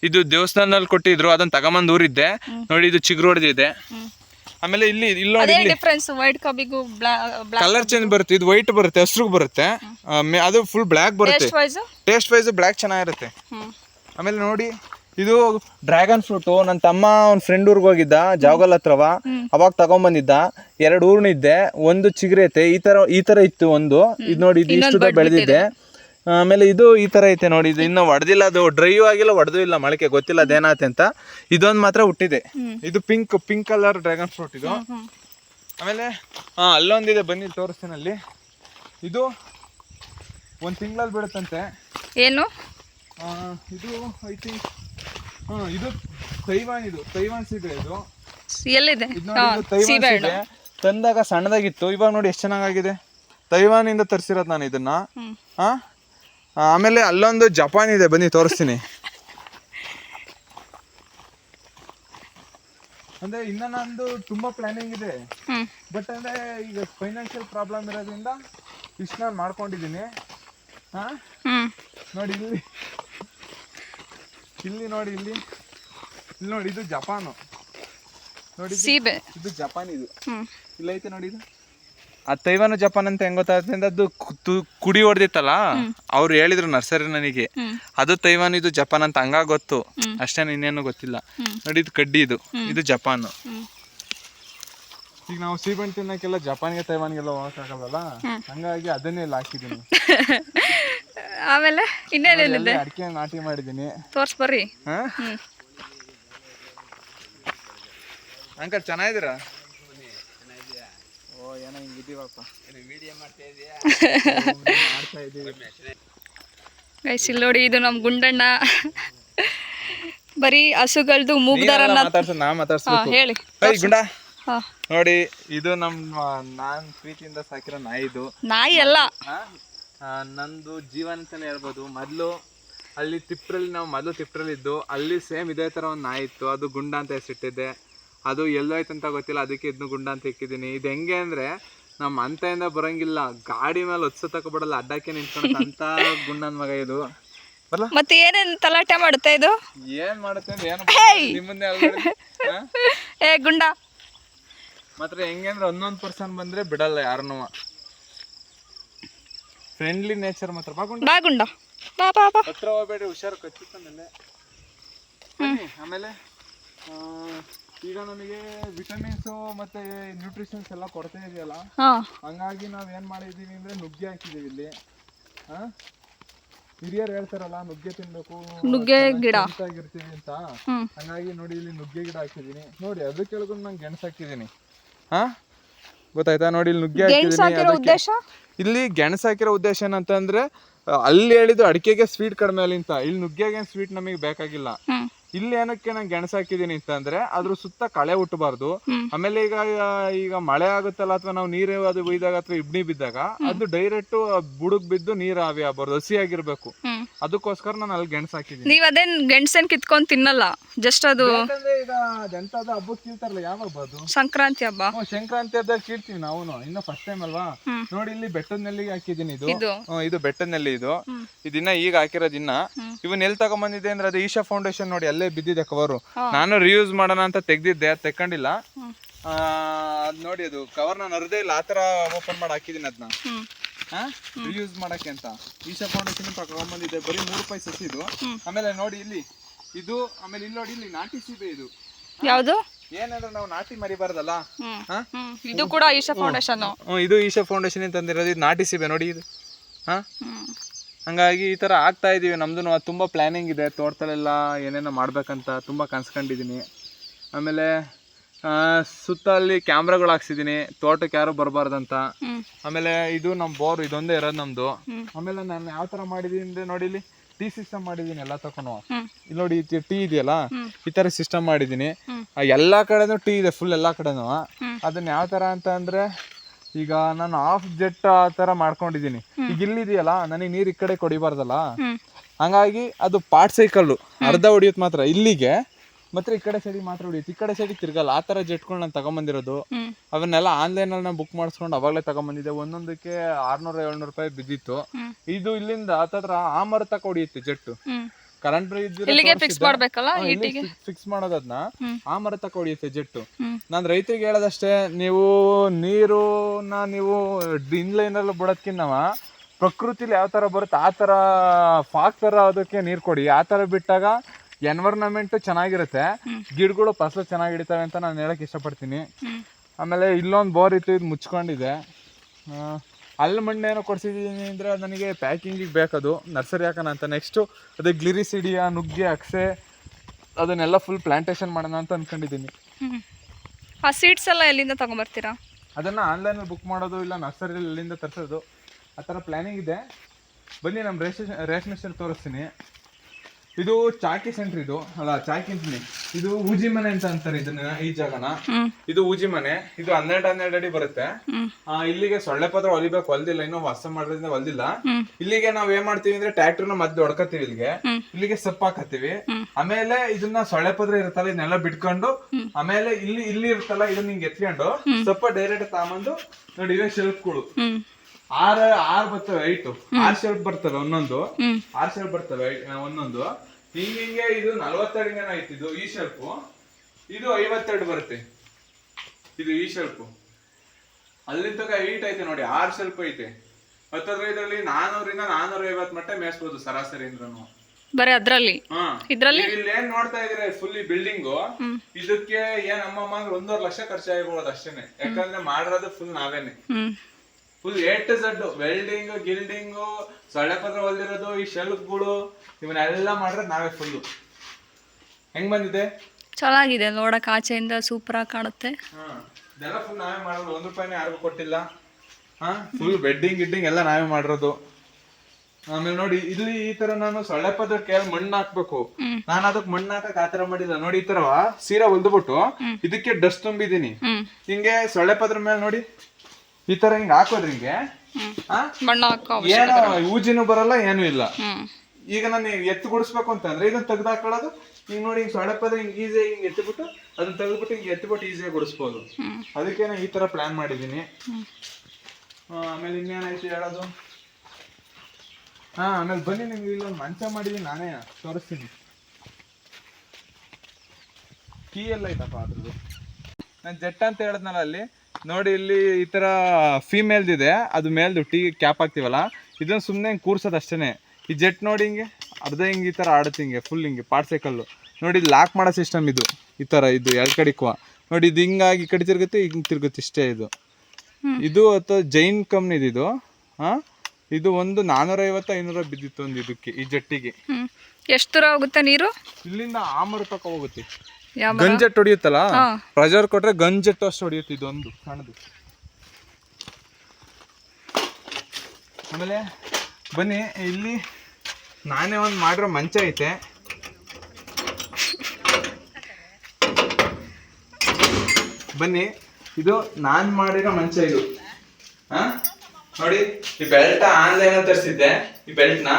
ಇದು ದೇವಸ್ಥಾನದಲ್ಲಿ ಕೊಟ್ಟಿದ್ರು ಅದನ್ನ ತಗೊಂಬಂದು ಊರಿದ್ದೆ. ನೋಡಿ ಇದು ಚಿಗುರು ಹೊಡೆದಿದೆ ಆಮೇಲೆ ಇಲ್ಲಿ ಇಲ್ಲಿ ನೋಡಿ ಅದೇ ಡಿಫ್ರೆನ್ಸ್ ವೈಟ್ ಕಬ್ಬಿಗೂ ಕಲರ್ ಚೇಂಜ್ ಬರುತ್ತೆ ಇದು ವೈಟ್ ಬರುತ್ತೆ ಹಸ್ರುಗ್ ಬರುತ್ತೆ. ಅದು ಫುಲ್ ಬ್ಲ್ಯಾಕ್ ಬರುತ್ತೆ. Taste wise taste wise black ಚೆನ್ನಾಗಿರುತ್ತೆ. ಆಮೇಲೆ ನೋಡಿ ಇದು ಡ್ರ್ಯಾಗನ್ ಫ್ರೂಟು ನನ್ನ ತಮ್ಮ ಅವ್ನ ಫ್ರೆಂಡ್ ಊರಿಗೆ ಹೋಗಿದ್ದ ಜಾವಗಲ್ ಹತ್ರವ. ಅವಾಗ ತಗೊಂಬಂದಿದ್ದ. ಎರಡು ಊರ್ನಿದ್ದೆ ಒಂದು ಚಿಗುರೈತೆ ಈ ತರ ಈ ತರ ಇತ್ತು ಒಂದು. ಇದು ನೋಡಿ ಇದು ಇಷ್ಟು ಬೆಳೆದಿದೆ. ಆಮೇಲೆ ಇದು ಈ ತರ ಐತೆ ನೋಡಿ ಇದು ಇನ್ನೂ ಒಡ್ದಿಲ್ಲ ಅದು ಡ್ರೈ ಆಗಿಲ್ಲ ಒಡೆದೂ ಇಲ್ಲ ಮೊಳಕೆ ಗೊತ್ತಿಲ್ಲ ಅದೇನಾತೆ ಅಂತ. ಇದೊಂದು ಮಾತ್ರ ಹುಟ್ಟಿದೆ. ಇದು pink pink colour dragon fruit ಇದು. ಆಮೇಲೆ ಹಾ ಅಲ್ಲೊಂದಿದೆ ಬನ್ನಿ ತೋರಿಸ್ತೀನಿ ಅಲ್ಲಿ ಇದು ಒಂದು ತಿಂಗಳಲ್ಲಿ ಬಿಡುತ್ತಂತೆ. ಏನು? ಇದು ಐ ಥಿಂಕ್ ಹಾಂ ಇದು ತೈವಾನ್ ಇದು ತೈವಾನ್ ಸೀಬೆ ಇದು. ಎಲ್ಲಿದೆ? ಇದು ತೈವಾನ್ ಸೀಬೆ ತಂದಾಗ ಸಣ್ಣದಾಗಿತ್ತು ಇವಾಗ ನೋಡಿ ಎಷ್ಟು ಚೆನ್ನಾಗಾಗಿದೆ. ತೈವಾನಿಂದ ತರಿಸಿರೋದು ನಾನು ಇದನ್ನ. ಹಾ ಆಮೇಲೆ ಅಲ್ಲೊಂದು ಜಪಾನ್ ಇದೆ ಬನ್ನಿ ತೋರಿಸ್ತೀನಿ. ಅಂದ್ರೆ ಇನ್ನ ನಂದು ತುಂಬಾ ಪ್ಲಾನಿಂಗ್ ಇದೆ. ಬಟ್ ಅಂದ್ರೆ ಈಗ ಫೈನಾನ್ಷಿಯಲ್ ಪ್ರಾಬ್ಲಮ್ ಇರೋದ್ರಿಂದ ಇಷ್ಟ ನಾನು ಮಾಡ್ಕೊಂಡಿದ್ದೀನಿ ನೋಡಿ ಇಲ್ಲಿ. ಇಲ್ಲಿ ನೋಡಿ ಇಲ್ಲಿ. ಇಲ್ಲಿ ನೋಡಿ ಇದು ಜಪಾನು. ನೋಡಿ ಇದು- ಜಪಾನ್ ಇದು. ಇಲ್ಲೈತೆ ಇಲ್ಲ ಐತೆ ನೋಡಿ ಇದು. ಆ ತೈವಾನ್ ಜಪಾನ್ ಅಂತ ಹೆಂಗ್ ಗೊತ್ತಾಗುತ್ತೆ ಅದು ಕುಡಿ ಹೊಡೆದಿತ್ತಲ್ಲ? ಅವ್ರು ಹೇಳಿದ್ರು ನರ್ಸರಿ ನನಗೆ. ಅದು ತೈವಾನ್ ಇದು ಜಪಾನ್ ಅಂತ ಹಂಗ ಗೊತ್ತು. ಅಷ್ಟೇ ಇನ್ನೇನು ಗೊತ್ತಿಲ್ಲ. ನೋಡಿ ಇದು ಕಡ್ಡಿ ಇದು. ಇದು ಜಪಾನ್. ಈಗ ನಾವು ಸೀಬೆಹಣ್ಣು ತಿನ್ನಕ್ಕೆಲ್ಲ ಜಪಾನ್ಗೆ ತೈವಾನ್ಗೆಲ್ಲ ಹೋಗಕ್ಕಾಗಲ್ಲ ಹಂಗಾಗಿ ಅದನ್ನೇ ಇಲ್ಲಿ ಹಾಕಿದ್ದೀನಿ. ಆಮೇಲೆ ಇನ್ನೇನೇನಿದೆ ಅಡಿಕೆ ನಾಟಿ ಮಾಡಿದ್ದೀನಿ. ತೋರ್ಸ್ ಬರ್ರಿ. ಅಂಕಲ್ ಚೆನ್ನಾಗಿದ್ದೀರಾ? ಏನೋ ಮಾಡ್ತಾ ಇದ್ದೀವಿ ಗೈಸ್ ಇಲ್ಲಿ ನೋಡಿ ಇದು ನಮ್ಮ ಗುಂಡಣ್ಣ. ಬರೀ ಹಸುಗಳದು ಮೂಗ್ದಾರನ್ನ ನಾ ಮಾತಾಡ್ಸ್ಬೇಕು. ಹೇಳಿ. ಗುಂಡ. ನೋಡಿ ಇದು ನಮ್ಮ ನಾನ್ ಪ್ರೀತಿಯಿಂದ ಸಾಕಿರೋ ನಾಯಿ ಇದು. ನಾಯಿ ಅಲ್ಲ. ನಂದು ಜೀವನ ಅಂತಾನೆ ಹೇಳ್ಬೋದು. ಮೊದಲು ಅಲ್ಲಿ ತಿಪ್ರಲ್ಲಿ ನಾವು ಮೊದಲು ತಿಪ್ರಲ್ಲಿದ್ದು ಅಲ್ಲಿ ಸೇಮ್ ಇದೇ ತರ ಒಂದು ನಾಯಿ ಇತ್ತು. ಅದು ಗುಂಡ ಅಂತ ಹೆಸರಿಟ್ಟಿದ್ದೆ. ಅದು ಎಲ್ಲೋಯ್ತು ಅಂತ ಗೊತ್ತಿಲ್ಲ ಅದಕ್ಕೆ ಇದನ್ನು ಗುಂಡ ಅಂತ ಇಕ್ಕಿದ್ದೀನಿ. ಇದು ಹೆಂಗೆ ಅಂದರೆ ನಮ್ಮ ಅಂತೆಯಿಂದ ಬರಂಗಿಲ್ಲ ಗಾಡಿ ಮೇಲೆ ಹೊತ್ಸ ತಕೊಬಿಡಲ್ಲ ಅಡ್ಡಕ್ಕೆ ನಿಂತ್ಕೊಂಡು ಅಂತ ಗುಂಡನ ಮಗ ಇದು. ಮತ್ತೆ ಏನೇನು ತಲಾಟೆ ಮಾಡುತ್ತೆ ಇದು? ಏನ್ ಮಾಡುತ್ತೆ ಅಂದ್ರೆ ಏನು ನಿಮ್ಮನ್ನೇ ಏ ಗುಂಡ. ಮಾತ್ರ ಹೆಂಗೆ ಅಂದ್ರೆ ಒಂದೊಂದು ಪರ್ಸನ್ ಬಂದ್ರೆ ಬಿಡಲ್ಲ ಯಾರನ್ನೂ. ಫ್ರೆಂಡ್ಲಿ ನೇಚರ್ ಮಾತ್ರ. ಬಾಗುಂಡ ಬಾ ಗುಂಡ. ಬಾ ಬಾ ಬಾ. ಹತ್ರ ಹೋಗ್ಬೇಡಿ ಹುಷಾರು ಕಚ್ಚಿತ್ತಾನೆಲ್ಲ ಬನ್ನಿ ಆಮೇಲೆ ಆ, ಈಗ ನಮಗೆ ವಿಟಮಿನ್ಸ್ ಮತ್ತೆ ನ್ಯೂಟ್ರಿಷನ್ಸ್ ಎಲ್ಲ ಕೊಡ್ತಾ ಇದೆಯಲ್ಲ ಹಾ. ಹಂಗಾಗಿ ನಾವ್ ಏನ್ ಮಾಡಿದೀವಿ ಅಂದ್ರೆ ನುಗ್ಗೆ ಹಾಕಿದೀವಿ ಇಲ್ಲಿ. ಆ? ಹಿರಿಯರು ಹೇಳ್ತಾರಲ್ಲ ನುಗ್ಗೆ ತಿನ್ಬೇಕು ನುಗ್ಗೆ ಗಿಡ. ಆಗಿರ್ತೀವಿ ಅಂತ. ಹ್ಮ್. ಹಂಗಾಗಿ ನೋಡಿ ಇಲ್ಲಿ ನುಗ್ಗೆ ಗಿಡ ಹಾಕಿದೀನಿ ನೋಡಿ ಅದು ಕೇಳ್ಕೊಂಡು ನಂಗೆ ಗೆಣಸು ಹಾಕಿದೀನಿ ಹಾ? ಗೊತ್ತಾಯ್ತಾ? ನೋಡಿ ಇಲ್ಲಿ ನುಗ್ಗೆ ಗೆಣಸು ಹಾಕಿದೀನಿ ಹಾಕಿರೋ ಉದ್ದೇಶ? ಇಲ್ಲಿ ಗೆಣಸು ಹಾಕಿರೋ ಉದ್ದೇಶ ಏನಂತಂದ್ರೆ ಆ, ಅಲ್ಲಿ ಹೇಳಿದ್ದು ಅಡಿಕೆಗೆ ಸ್ವೀಟ್ ಕಡಿಮೆ ಅಲ್ಲಿಂತ ಇಲ್ಲಿ ನುಗ್ಗೆಗೆ ಸ್ವೀಟ್ ನಮಗೆ ಬೇಕಾಗಿಲ್ಲ. ಹ್ಮ್. ಇಲ್ಲಿ ಏನಕ್ಕೆ ನಾನು ಗೆಣಸ ಹಾಕಿದೀನಿ ಅಂತಂದ್ರೆ ಅದ್ರ ಸುತ್ತ ಕಳೆ ಹುಟ್ಟಬಾರ್ದು. ಆಮೇಲೆ ಈಗ ಈಗ ಮಳೆ ಆಗುತ್ತಲ್ಲ ಅಥವಾ ನಾವು ನೀರು ಅದು ಬೈದಾಗ ಅಥವಾ ಇಬ್ನಿ ಬಿದ್ದಾಗ ಅದು ಡೈರೆಕ್ಟ್ ಬುಡಕ್ ಬಿದ್ದು ನೀರ್ ಆವಿ ಆಗ್ಬಾರ್ದು ಹಸಿ ಆಗಿರ್ಬೇಕು. ಅದಕ್ಕೋಸ್ಕರ ನಾನು ಅಲ್ಲಿ ಗೆಣಸ ಹಾಕಿದೀನಿ ನೀವ್ ಅದೇನ್ ಗೆಣಸನ್ ಕಿತ್ಕೊಂಡ್ ತಿನ್ನಲ್ಲ ಜಸ್ಟ್ ಅದು ಯಾಕಂದ್ರೆ ಈಗ ಜನತಾದ ಹಬ್ಬಕ್ಕೆ ಕೀಳ್ತಾರಲ್ಲ ಯಾವಾಗ ಬರ್ದು ಸಂಕ್ರಾಂತಿ ಹಬ್ಬ. ಹ್ಮ್, ಸಂಕ್ರಾಂತಿ ಹಬ್ಬದಾಗ ಕೀಳ್ತೀವಿ ನಾವು ಇನ್ನ ಫಸ್ಟ್ ಟೈಮ್ ಅಲ್ವಾ? ನೋಡಿ ಇಲ್ಲಿ ಬೆಟ್ಟದ ನೆಲ್ಲಿಗೆ ಹಾಕಿದೀನಿ ಇದು. ಇದು. ಹ್ಮ್, ಇದು ಬೆಟ್ಟದ ನೆಲ್ಲಿ ಇದು. ಇದನ್ನ ಈಗ ಹಾಕಿರೋದಿನ್ನ. ಇವನ್ ಎಲ್ಲಿ ತಗೊಂಬಂದಿದೆ ಅಂದ್ರೆ ಅದು ಈಶಾ ಫೌಂಡೇಶನ್ ನೋಡಿ ಅಲ್ಲೇ ಬಿದ್ದಿದೆ ಕವರು ನಾನು ರಿಯೂಸ್ ಮಾಡೋಣ ಅಂತ ತೆಗ್ದಿದ್ದೆ ಅದು ತೆಕ್ಕೊಂಡಿಲ್ಲ. ಆ, ಅದ್ ನೋಡಿ ಅದು ಕವರ್ ನಾನು ಅರ್ದೇ ಇಲ್ಲ ಆತರ ತರ ಓಪನ್ ಮಾಡಿ ಹಾಕಿದೀನಿ ಅದನ್ನ ರಿಯೂಸ್ ಮಾಡಕ್ಕೆ ಅಂತ. ಈಶಾ ಫೌಂಡೇಶನ್ ತಗೊಂಬಂದಿದ್ದೆ ಬರೀ ಮೂರು ರೂಪಾಯಿ ಸಸಿ ಇದು. ಆಮೇಲೆ ನೋಡಿ ಇಲ್ಲಿ ಇದು ಆಮೇಲೆ ಇಲ್ಲಿ ನೋಡಿ ಇಲ್ಲಿ ನಾಟಿ ಸೀಬೆ ಇದು. ಯಾವುದು? ಏನಂದ್ರೆ ನಾವು ನಾಟಿ ಮರಿಬಾರ್ದಲ್ಲ? ಇದು ಕೂಡ ಈಶಾ ಫೌಂಡೇಶನ್ ಇದು ಈಶಾ ಫೌಂಡೇಶನ್ ತಂದಿರೋದು? ಇದು ನಾಟಿ ಸೀಬೆ ನೋಡಿ ಇದು. ಹಾ? ಹಂಗಾಗಿ ಈ ಥರ ಆಗ್ತಾ ಇದೀವಿ. ನಮ್ದು ತುಂಬ ಪ್ಲ್ಯಾನಿಂಗ್ ಇದೆ. ತೋಟದಲ್ಲೆಲ್ಲ ಏನೇನೋ ಮಾಡ್ಬೇಕಂತ ತುಂಬ ಕನ್ಸ್ಕೊಂಡಿದ್ದೀನಿ ಆಮೇಲೆ ಆ, ಸುತ್ತ ಅಲ್ಲಿ ಕ್ಯಾಮ್ರಾಗಳು ಹಾಕ್ಸಿದ್ದೀನಿ ತೋಟಕ್ಕೆ ಯಾರು ಬರಬಾರ್ದಂತ. ಆಮೇಲೆ ಇದು ನಮ್ಮ ಬೋರ್ ಇದೊಂದೇ ಇರೋದು ನಮ್ಮದು ಆಮೇಲೆ ನಾನು ಯಾವ ಥರ ಮಾಡಿದ್ದೀನಿ ಅಂದರೆ ನೋಡಿ ಇಲ್ಲಿ ಟೀ ಸಿಸ್ಟಮ್ ಮಾಡಿದ್ದೀನಿ ಎಲ್ಲ ತಕೊಂಡು ಇಲ್ಲಿ ನೋಡಿ ಟೀ ಇದೆಯಲ್ಲ? ಈ ಥರ ಸಿಸ್ಟಮ್ ಮಾಡಿದ್ದೀನಿ ಎಲ್ಲ ಕಡೆನೂ ಟೀ ಇದೆ ಫುಲ್ ಎಲ್ಲ ಕಡೆನೂ. ಅದನ್ನ ಯಾವ ಥರ ಅಂತ ಅಂದರೆ ಈಗ ನಾನು ಆಫ್ ಜೆಟ್ ಆ ತರ ಮಾಡ್ಕೊಂಡಿದೀನಿ ಈಗ ಇಲ್ಲಿದೆಯಲ್ಲ ನನಗೆ ನೀರು ಈ ಕಡೆ ಕೊಡಿಬಾರ್ದಲ್ಲ? ಹಂಗಾಗಿ ಅದು ಪಾರ್ಟ್ ಸೈಕಲ್ಲು ಅರ್ಧ ಹೊಡಿಯುತ್ತೆ ಮಾತ್ರ. ಇಲ್ಲಿಗೆ ಮತ್ತೆ ಈ ಕಡೆ ಸೈಡಿಗೆ ಮಾತ್ರ ಹೊಡಿಯುತ್ತೆ. ಈ ಕಡೆ ಸೈಡಿಗೆ ತಿರ್ಗಲ್ಲ. ಆ ತರ ಜೆಟ್ಗಳು ನಾನು ತಗೊಂಬಂದಿರೋದು. ಬಂದಿರೋದು ಅವನ್ನೆಲ್ಲ ಆನ್ಲೈನಲ್ಲಿ ನಾನು ಬುಕ್ ಮಾಡಿಸ್ಕೊಂಡು ಅವಾಗಲೇ ತಗೊಂಬಂದಿದ್ದೆ. ಒಂದೊಂದಕ್ಕೆ ಆರ್ನೂರ ಏಳ್ನೂರು ರೂಪಾಯಿ ಬಿದ್ದಿತ್ತು. ಇದು ಇಲ್ಲಿಂದ ಹತ್ತತ್ರ ಆ ಮರ ತಕ ಹೊಡಿಯುತ್ತೆ ಜೆಟ್ಟು ಕರೆಂಟ್ ಇಲ್ಲಿಗೆ ಫಿಕ್ಸ್ ಮಾಡ್ಬೇಕಲ್ಲ ಹೀಟಿಗೆ ಫಿಕ್ಸ್ ಮಾಡೋದನ್ನ ಆ ಮರ ತಕೊಡಿ ಹೊಡಿಯುತ್ತೆ ನಾನ್ ರೈತರಿಗೆ ನಾನು ರೈತರಿಗೆ ಹೇಳೋದಷ್ಟೇ ನೀವು ನೀರುನ ನೀವು ಅಲ್ಲಿ ಬಿಡೋದ್ಕಿನ್ನವ ಪ್ರಕೃತಿಲಿ ಯಾವ ತರ ಬರುತ್ತೆ ಆ ಥರ ಫಾಕ್ ತರ ಅದಕ್ಕೆ ನೀರು ಕೊಡಿ. ಆ ತರ ಬಿಟ್ಟಾಗ ಎನ್ವರ್ನಮೆಂಟ್ ಚೆನ್ನಾಗಿರುತ್ತೆ. ಗಿಡಗಳು ಫಸಲು ಚೆನ್ನಾಗಿ ಹಿಡಿತಾವೆ ಅಂತ ನಾನು ಹೇಳಕ್ ಇಷ್ಟಪಡ್ತೀನಿ. ಆಮೇಲೆ ಇಲ್ಲೊಂದು ಬೋರ್ ಇತ್ತು ಇದು ಮುಚ್ಕೊಂಡಿದೆ. ಅಲ್ಲಿ ಮಣ್ಣೇನೋ ಕೊಡ್ಸಿದ್ದೀನಿ ಅಂದರೆ ನನಗೆ ಪ್ಯಾಕಿಂಗಿಗೆ ಬೇಕದು ನರ್ಸರಿ ಹಾಕೋಣ ಅಂತ. ನೆಕ್ಸ್ಟು ಅದೇ ಗ್ಲಿರಿಸಿಡಿಯಾ ನುಗ್ಗೆ ಅಕ್ಸೆ ಅದನ್ನೆಲ್ಲ ಫುಲ್ ಪ್ಲಾಂಟೇಶನ್ ಮಾಡೋಣ ಅಂತ ಅಂದ್ಕೊಂಡಿದ್ದೀನಿ ಆ ಸೀಡ್ಸ್ ಎಲ್ಲ ಎಲ್ಲಿಂದ ತಗೊಂಬರ್ತೀರಾ? ಅದನ್ನು ಆನ್ಲೈನಲ್ಲಿ ಬುಕ್ ಮಾಡೋದು ಇಲ್ಲ ನರ್ಸರಿಯಲ್ಲಿ ಎಲ್ಲಿಂದ ತರಿಸೋದು ಆ ಥರ ಪ್ಲ್ಯಾನಿಂಗ್ ಇದೆ. ಬನ್ನಿ ನಮ್ಮ ರೇಷನ್ ರೇಷನ್ ತೋರಿಸ್ತೀನಿ. ಇದು ಚಾಕಿ ಸೆಂಟರ್ ಇದು. ಅಲ್ಲ ಚಾಕಿ ಅಂತೀನಿ. ಇದು ಊಜಿ ಮನೆ ಅಂತ ಅಂತಾರೆ ಇದನ್ನ ಈ ಜಾಗನ. ಇದು ಊಜಿ ಮನೆ. ಇದು ಹನ್ನೆರಡು ಹನ್ನೆರಡು ಅಡಿ ಬರುತ್ತೆ. ಆ, ಇಲ್ಲಿಗೆ ಸೊಳ್ಳೆ ಪತ್ರ ಹೊಲಿಬೇಕು ಹೊಲ್ದಿಲ್ಲ. ಇನ್ನೂ ಹೊಸ ಮಾಡೋದ್ರಿಂದ ಹೊಲ್ದಿಲ್ಲ. ಇಲ್ಲಿಗೆ ನಾವ್ ಏನ್ ಮಾಡ್ತೀವಿ ಅಂದ್ರೆ ಟ್ರ್ಯಾಕ್ಟರ್ನ ಮದ್ದು ಹೊಡ್ಕತ್ತೀವಿ ಇಲ್ಲಿಗೆ. ಇಲ್ಲಿಗೆ ಸೊಪ್ಪ ಹಾಕತ್ತೀವಿ. ಆಮೇಲೆ ಇದನ್ನ ಸೊಳ್ಳೆ ಪತ್ರ ಇರುತ್ತಲ್ಲ ಇದನ್ನೆಲ್ಲ ಬಿಟ್ಕೊಂಡು ಆಮೇಲೆ ಇಲ್ಲಿ ಇಲ್ಲಿ ಇರುತ್ತಲ್ಲ ಇದನ್ನ ಹಿಂಗ್ ಎತ್ಕೊಂಡು ಸೊಪ್ಪ ಡೈರೆಕ್ಟ್ ತಗೊಂಬಂದು ನೋಡಿ ಇವೇ ಶೆಲ್ಫ್ಗಳು ಆರ್ ಆರ್ ಬರ್ತವೆ ಐಟು. ಆರ್ ಶೆಲ್ಫ್ ಬರ್ತವೆ ಒಂದೊಂದು. ಆರ್ ಶೆಲ್ಫ್ ಬರ್ತವೆ ಒಂದೊಂದು. ಹಿಂಗ್ ಇದು ನಲ್ವತ್ತೆರಡು ಐತಿ ಇದು ಈ ಶೆಲ್ಫ್ ಇದು ಐವತ್ತೆರಡು ಬರುತ್ತೆ. ಇದು ಈ ಶೆಲ್ಫ್ ಅಲ್ಲಿ ತನಕ ಏಟ್ ಐತೆ ನೋಡಿ ಆರ್ ಶೆಲ್ಫ್ ಐತೆ. ಹತ್ತದ್ರ ಇದರಲ್ಲಿ ನಾನೂರಿಂದ ನಾನೂರ ಐವತ್ ಮಟ್ಟ ಮೇಯಿಸ್ಬೋದು ಸರಾಸರಿ ಅಂದ್ರೂ ಬರೀ ಅದ್ರಲ್ಲಿ? ಇದ್ರಲ್ಲಿ? ಇಲ್ಲಿ ಏನ್ ನೋಡ್ತಾ ಇದ್ರೆ ಫುಲ್ ಬಿಲ್ಡಿಂಗ್ ಇದಕ್ಕೆ ಏನ್ ಅಮ್ಮಮ್ಮ ಅಂದ್ರೆ ಒಂದೂವರೆ ಲಕ್ಷ ಖರ್ಚಾಗಿರ್ಬೋದು ಅಷ್ಟೇನೆ. ಯಾಕಂದ್ರೆ ಮಾಡಿರೋದು full ನಾವೇನೆ. Full A to Z welding gilding ಸೊಳ್ಳೆ ಪತ್ರ ಹೊಲ್ದಿರೋದು ಈ ಶೆಲ್ಫ್ಗಳು ಇವನ್ನೆಲ್ಲ ಮಾಡಿದ್ರೆ ನಾವೇ ಫುಲ್ ಹೆಂಗ್ ಬಂದಿದೆ? ಚೆನ್ನಾಗಿದೆ ನೋಡಕ್ ಆಚೆಯಿಂದ ಸೂಪರ್ ಆಗಿ ಕಾಣುತ್ತೆ. ಹಾ ಇದೆಲ್ಲ ಫುಲ್ ನಾವೇ ಮಾಡೋದು. ಒಂದ್ ರೂಪಾಯಿನೇ ಯಾರಿಗೂ ಕೊಟ್ಟಿಲ್ಲ. ಹಾ ಫುಲ್ ಬೆಡ್ಡಿಂಗ್ ಗಿಡ್ಡಿಂಗ್ ಎಲ್ಲ ನಾವೇ ಮಾಡಿರೋದು. ಆಮೇಲೆ ನೋಡಿ ಇಲ್ಲಿ ಈ ತರ ನಾನು ಸೊಳ್ಳೆ ಪದ್ರ ಕೇಳಿ ಮಣ್ಣು ಹಾಕ್ಬೇಕು. ನಾನು ಅದಕ್ಕೆ ಮಣ್ಣು ಹಾಕಕ್ ಆತರ ಮಾಡಿಲ್ಲ. ನೋಡಿ ಈ ತರ ಸೀರೆ ಹೊಲ್ದ್ಬಿಟ್ಟು ಇದಕ್ಕೆ ಡಸ್ಟ್ ತುಂಬಿದೀನಿ ಹಿಂಗೆ ಸೊಳ್ಳೆ ಪದ್ರ ಮೇಲೆ ನೋಡಿ ಈ ತರ ಹಿಂಗ್ ಹಾಕೋದ್ರಿ ಹಿಂಗೆ ಆ? ಹಾಕೋ ಏನೋ ಊಜಿನೂ ಬರಲ್ಲ ಏನೂ ಇಲ್ಲ. ಹ್ಮ್. ಈಗ ನಾನು ಎತ್ತು ಗುಡಿಸ್ಬೇಕು ಅಂತಂದ್ರೆ ಇದನ್ನ ತೆಗ್ದು ಹಾಕೊಳ್ಳೋದು. ಹಿಂಗ್ ನೋಡಿ ಹಿಂಗ್ ಸೊಳ್ಳೆ ಪದ್ರ ಹಿಂಗ್ ಈಸಿ ಹಿಂಗ್ ಎತ್ತಿಬಿಟ್ಟು ಅದನ್ನ ತೆಗ್ದ್ಬಿಟ್ಟು ಹಿಂಗ್ ಎತ್ಬಿಟ್ಟು ಈಸಿಯಾಗಿ ಗುಡಿಸ್ಬೋದು ಹ್ಮ್. ಅದಕ್ಕೆ ನಾನು ಈ ತರ ಪ್ಲಾನ್ ಮಾಡಿದ್ದೀನಿ. ಆಮೇಲೆ ಇನ್ನೇನಾಯ್ತು ಹೇಳೋದು? ಹಾ ಆಮೇಲೆ ಬನ್ನಿ ನಿಮ್ಗೆ ಇಲ್ಲೊಂದು ಮಂಚ ಮಾಡಿದೀನಿ ನಾನೇ ತೋರಿಸ್ತೀನಿ. ಕೀ ಎಲ್ಲ ಐತಪ್ಪ ಅದ್ರದ್ದು. ನಾನು ಜೆಟ್ ಅಂತ ಹೇಳಿದ್ನಲ್ಲ ಅಲ್ಲಿ. ನೋಡಿ ಇಲ್ಲಿ ಈ ಥರ ಫೀಮೇಲ್ದಿದೆ ಅದು ಮೇಲ್ದು ಟೀ ಕ್ಯಾಪ್ ಹಾಕ್ತೀವಲ್ಲ ಇದನ್ನ ಸುಮ್ಮನೆ ಹಿಂಗೆ ಕೂರ್ಸೋದು ಅಷ್ಟೇ ಈ ಜೆಟ್ ನೋಡಿ ಹಿಂಗೆ ಅರ್ಧ ಹಿಂಗೆ ಈ ಥರ ಆಡುತ್ತೆ ಹಿಂಗೆ ಫುಲ್ ಹಿಂಗೆ ಪಾರ್ಸೈಕಲ್ಲು ನೋಡಿ ಲಾಕ್ ಮಾಡೋ ಸಿಸ್ಟಮ್ ಇದು ಈ ಥರ ಇದು ಎರಡು ಕಡೆಕ್ಕೂ ನೋಡಿ ಇದು ಹಿಂಗಾಗಿ ಈ ಕಡೆ ತಿರುಗುತ್ತೆ ಹಿಂಗೆ ತಿರುಗುತ್ತೆ ಇಷ್ಟೇ ಇದು. ಇದು ಅಥವಾ ಜೈನ್ ಕಂಪ್ನಿದು ಇದು. ಹಾಂ? ಇದು ಒಂದು ನಾನ್ನೂರೈವತ್ತು ಐನೂರ ಬಿದ್ದಿತ್ತು ಒಂದು ಇದಕ್ಕೆ ಈ ಜಟ್ಟಿಗೆ ಎಷ್ಟು ದೂರ ಹೋಗುತ್ತೆ ನೀರು? ಇಲ್ಲಿಂದ ಆಮರು ತಕ ಹೋಗುತ್ತೆ. ಗಂಜೆಟ್ ಹೊಡಿಯುತ್ತಲ್ಲ? ಪ್ರೆಷರ್ ಕೊಟ್ರೆ ಗಂಜೆಟ್ ಅಷ್ಟು ಹೊಡಿಯುತ್ತೆ ಇದೊಂದು ಸಣ್ಣದು ಆಮೇಲೆ ಬನ್ನಿ ಇಲ್ಲಿ ನಾನೇ ಒಂದು ಮಾಡಿರೋ ಮಂಚ ಐತೆ. ಬನ್ನಿ ಇದು ನಾನ್ ಮಾಡಿರೋ ಮಂಚ ಇದು. ಹಾ? ನೋಡಿ ಈ ಬೆಲ್ಟ್ ಆನ್ಲೈನ್ ಅಲ್ಲಿ ತರಿಸಿದ್ದೆ ಈ ಬೆಲ್ಟ್ನ